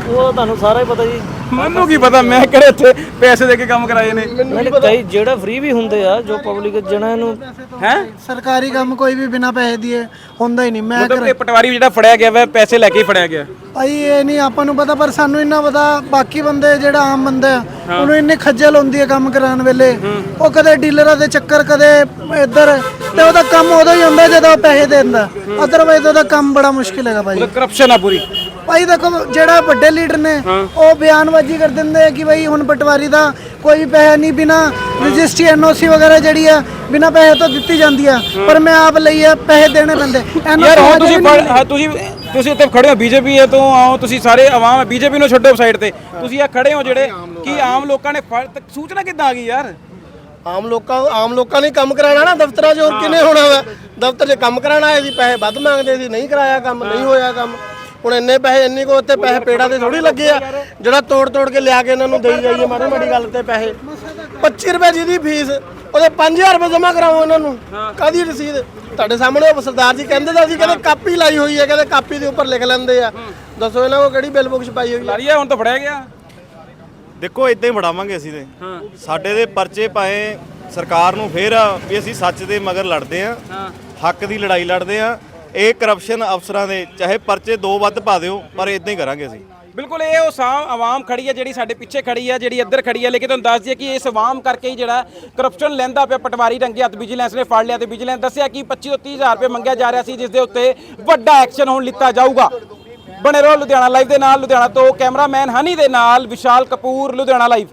ਉਹ ਤੁਹਾਨੂੰ ਸਾਰਾ ਹੀ ਪਤਾ ਜੀ। ਮੈਨੂੰ ਕੀ ਪਤਾ ਮੈਂ ਕਿਹੜੇ ਇੱਥੇ ਪੈਸੇ ਦੇ ਕੇ ਕੰਮ ਕਰਾਏ ਨੇ। ਨਹੀਂ ਕਈ ਜਿਹੜਾ ਫ੍ਰੀ ਵੀ ਹੁੰਦੇ ਆ ਜੋ ਪਬਲਿਕ ਜਿਹਨਾਂ ਨੂੰ ਹੈ? ਸਰਕਾਰੀ ਕੰਮ ਕੋਈ ਵੀ ਬਿਨਾ ਪੈਸੇ ਦੀਏ ਹੁੰਦਾ ਹੀ ਨਹੀਂ ਮੈਂ ਮਤਲਬ ਇਹ ਪਟਵਾਰੀ ਜਿਹੜਾ ਫੜਿਆ ਗਿਆ ਵਾ ਪੈਸੇ ਲੈ ਕੇ ਹੀ ਫੜਿਆ ਗਿਆ। ਭਾਈ ਇਹ ਨਹੀਂ ਆਪਾਂ ਨੂੰ ਪਤਾ ਪਰ ਸਾਨੂੰ ਇੰਨਾ ਪਤਾ ਬਾਕੀ ਬੰਦੇ ਜਿਹੜਾ ਆਮ ਬੰਦਾ ਆ ਉਹਨੂੰ ਇੰਨੀ ਖੱਜਲ ਹੁੰਦੀ ਹੈ ਕੰਮ ਕਰਾਉਣ ਵੇਲੇ। ਉਹ ਕਦੇ ਡੀਲਰਾਂ ਦੇ ਚੱਕਰ ਕਦੇ ਇੱਧਰ ਤੇ ਉਹਦਾ ਕੰਮ ਉਦੋਂ ਹੀ ਹੁੰਦਾ ਜਦੋਂ ਉਹ ਪੈਸੇ ਦੇ ਦਿੰਦਾ ਅਦਰਵਾਈਜ਼ ਉਹਦਾ ਕੰਮ ਬੜਾ ਮੁਸ਼ਕਿਲ ਹੈਗਾ ਭਾਈ। ਕਰਪਸ਼ਨ ਆ ਪੂਰੀ। ਭਾਈ ਦੇਖੋ ਜਿਹੜਾ ਵੱਡੇ ਲੀਡਰ ਨੇ ਉਹ ਬਿਆਨਬਾਜ਼ੀ ਕਰ ਦਿੰਦੇ ਆ ਕਿ ਭਾਈ ਹੁਣ ਪਟਵਾਰੀ ਦਾ ਕੋਈ ਪੈਸਾ ਨਹੀਂ ਬਿਨਾ ਰਜਿਸਟਰੀ ਐਨਓਸੀ ਵਗੈਰਾ ਜਿਹੜੀ ਆ ਬਿਨਾ ਪੈਸੇ ਤੋਂ ਦਿੱਤੀ ਜਾਂਦੀ ਆ। ਪਰ ਮੈਂ ਆਪ ਲਈ ਆ ਪੈਸੇ ਦੇਣੇ ਪੈਂਦੇ। ਯਾਰ ਹੁਣ ਤੁਸੀਂ ਹਾਂ, ਤੁਸੀਂ ਤੁਸੀਂ ਇੱਥੇ ਖੜੇ ਹੋ ਬੀਜੇਪੀ ਤੋਂ ਆਓ ਤੁਸੀਂ ਸਾਰੇ ਆਵਾਮ ਬੀਜੇਪੀ ਨੂੰ ਛੱਡੋ ਸਾਈਡ ਤੇ। ਤੁਸੀਂ ਆ ਖੜੇ ਹੋ ਜਿਹੜੇ ਕੀ ਆਮ ਲੋਕਾਂ ਨੇ ਸੂਚਨਾ ਕਿੱਦਾਂ ਆ ਗਈ ਯਾਰ? ਆਮ ਲੋਕਾਂ ਆਮ ਲੋਕਾਂ ਨੇ ਕੰਮ ਕਰਾਣਾ ਨਾ ਦਫ਼ਤਰਾਂ 'ਚ ਹੋਰ ਕਿਨੇ ਹੋਣਾ ਵਾ? ਦਫ਼ਤਰ 'ਚ ਕੰਮ ਕਰਾਣਾ ਆਏ ਸੀ ਪੈਸੇ ਵੱਧ ਮੰਗਦੇ ਸੀ ਨਹੀਂ ਕਰਾਇਆ ਕੰਮ ਨਹੀਂ ਹੋਇਆ ਕੰਮ। ਹੁਣ ਇੰਨੇ ਪੈਸੇ ਇੰਨੀ ਕੋ ਉੱਤੇ ਪੈਸੇ ਪੇੜਾ ਤੇ ਥੋੜੀ ਲੱਗੇ ਆ। ਜਿਹੜਾ ਤੋੜ ਤੋੜ ਕੇ ਲਿਆ ਕੇ ਇਹਨਾਂ ਨੂੰ ਦੇਈ ਜਾਈਏ ਮਾੜੀ ਮਾੜੀ ਗੱਲ ਤੇ ਪੈਸੇ। 25 ਰੁਪਏ ਜਿਹਦੀ ਫੀਸ ਉਹਦੇ 5000 ਰੁਪਏ ਜਮ੍ਹਾਂ ਕਰਾਓ ਇਹਨਾਂ ਨੂੰ। ਕਾਦੀ ਰਸੀਦ? ਤੁਹਾਡੇ ਸਾਹਮਣੇ ਉਹ ਸਰਦਾਰ ਜੀ ਕਹਿੰਦੇ ਤਾਂ ਸੀ ਕਹਿੰਦੇ ਕਾਪੀ ਲਾਈ ਹੋਈ ਹੈ ਕਹਿੰਦੇ ਕਾਪੀ ਦੇ ਉੱਪਰ ਲਿਖ ਲੈਂਦੇ ਆ। ਦੱਸੋ ਇਹਨਾਂ ਕੋ ਕਿਹੜੀ ਬਿੱਲ ਬੁੱਕ ਛਪਾਈ ਹੋਈ ਹੈ? ਲਾਰੀਆ ਹੁਣ ਤਾਂ ਫੜਿਆ ਗਿਆ। ਦੇਖੋ ਇਦਾਂ ਹੀ ਫੜਾਵਾਂਗੇ ਅਸੀਂ ਤੇ। ਸਾਡੇ ਦੇ ਪਰਚੇ ਪਾਏ ਸਰਕਾਰ ਨੂੰ ਫੇਰ ਵੀ ਅਸੀਂ ਸੱਚ ਦੇ ਮਗਰ ਲੜਦੇ ਆ। ਹੱਕ ਦੀ ਲੜਾਈ ਲੜਦੇ ਆ। ਇਹ ਕਰਪਸ਼ਨ ਅਫਸਰਾਂ ਦੇ, ਚਾਹੇ ਪਰਚੇ ਦੋ ਵੱਧ ਪਾ ਦਿਓ, ਪਰ ਇਦਾਂ ਹੀ ਕਰਾਂਗੇ ਅਸੀਂ। ਬਿਲਕੁਲ, ਇਹ ਉਹ ਸਾਮ ਆਵਾਮ ਖੜੀ ਹੈ, ਜਿਹੜੀ ਸਾਡੇ ਪਿੱਛੇ ਖੜੀ ਹੈ, ਜਿਹੜੀ ਇੱਧਰ ਖੜੀ ਹੈ, ਲੇਕਿਨ ਤੁਹਾਨੂੰ ਦੱਸ ਦਈਏ ਕਿ ਇਸ ਆਵਾਮ ਕਰਕੇ ਹੀ ਜਿਹੜਾ ਕਰਪਸ਼ਨ ਲੈਂਦਾ ਪਿਆ ਪਟਵਾਰੀ ਰੰਗੇ ਹੱਥ ਵਿਜੀਲੈਂਸ ਨੇ ਫੜ ਲਿਆ ਤੇ ਵਿਜੀਲੈਂਸ ਦੱਸਿਆ ਕਿ 25 ਤੋਂ 30 ਹਜ਼ਾਰ ਰੁਪਏ ਮੰਗਿਆ ਜਾ ਰਿਹਾ ਸੀ, ਜਿਸ ਦੇ ਉੱਤੇ ਵੱਡਾ ਐਕਸ਼ਨ ਹੁਣ ਲਿੱਤਾ ਜਾਊਗਾ। ਬਣੇ ਰਹੋ ਲੁਧਿਆਣਾ ਲਾਈਵ ਦੇ ਨਾਲ, ਲੁਧਿਆਣਾ ਤੋਂ ਕੈਮਰਾਮੈਨ ਹਨੀ ਦੇ ਨਾਲ ਵਿਸ਼ਾਲ ਕਪੂਰ, ਲੁਧਿਆਣਾ ਲਾਈਵ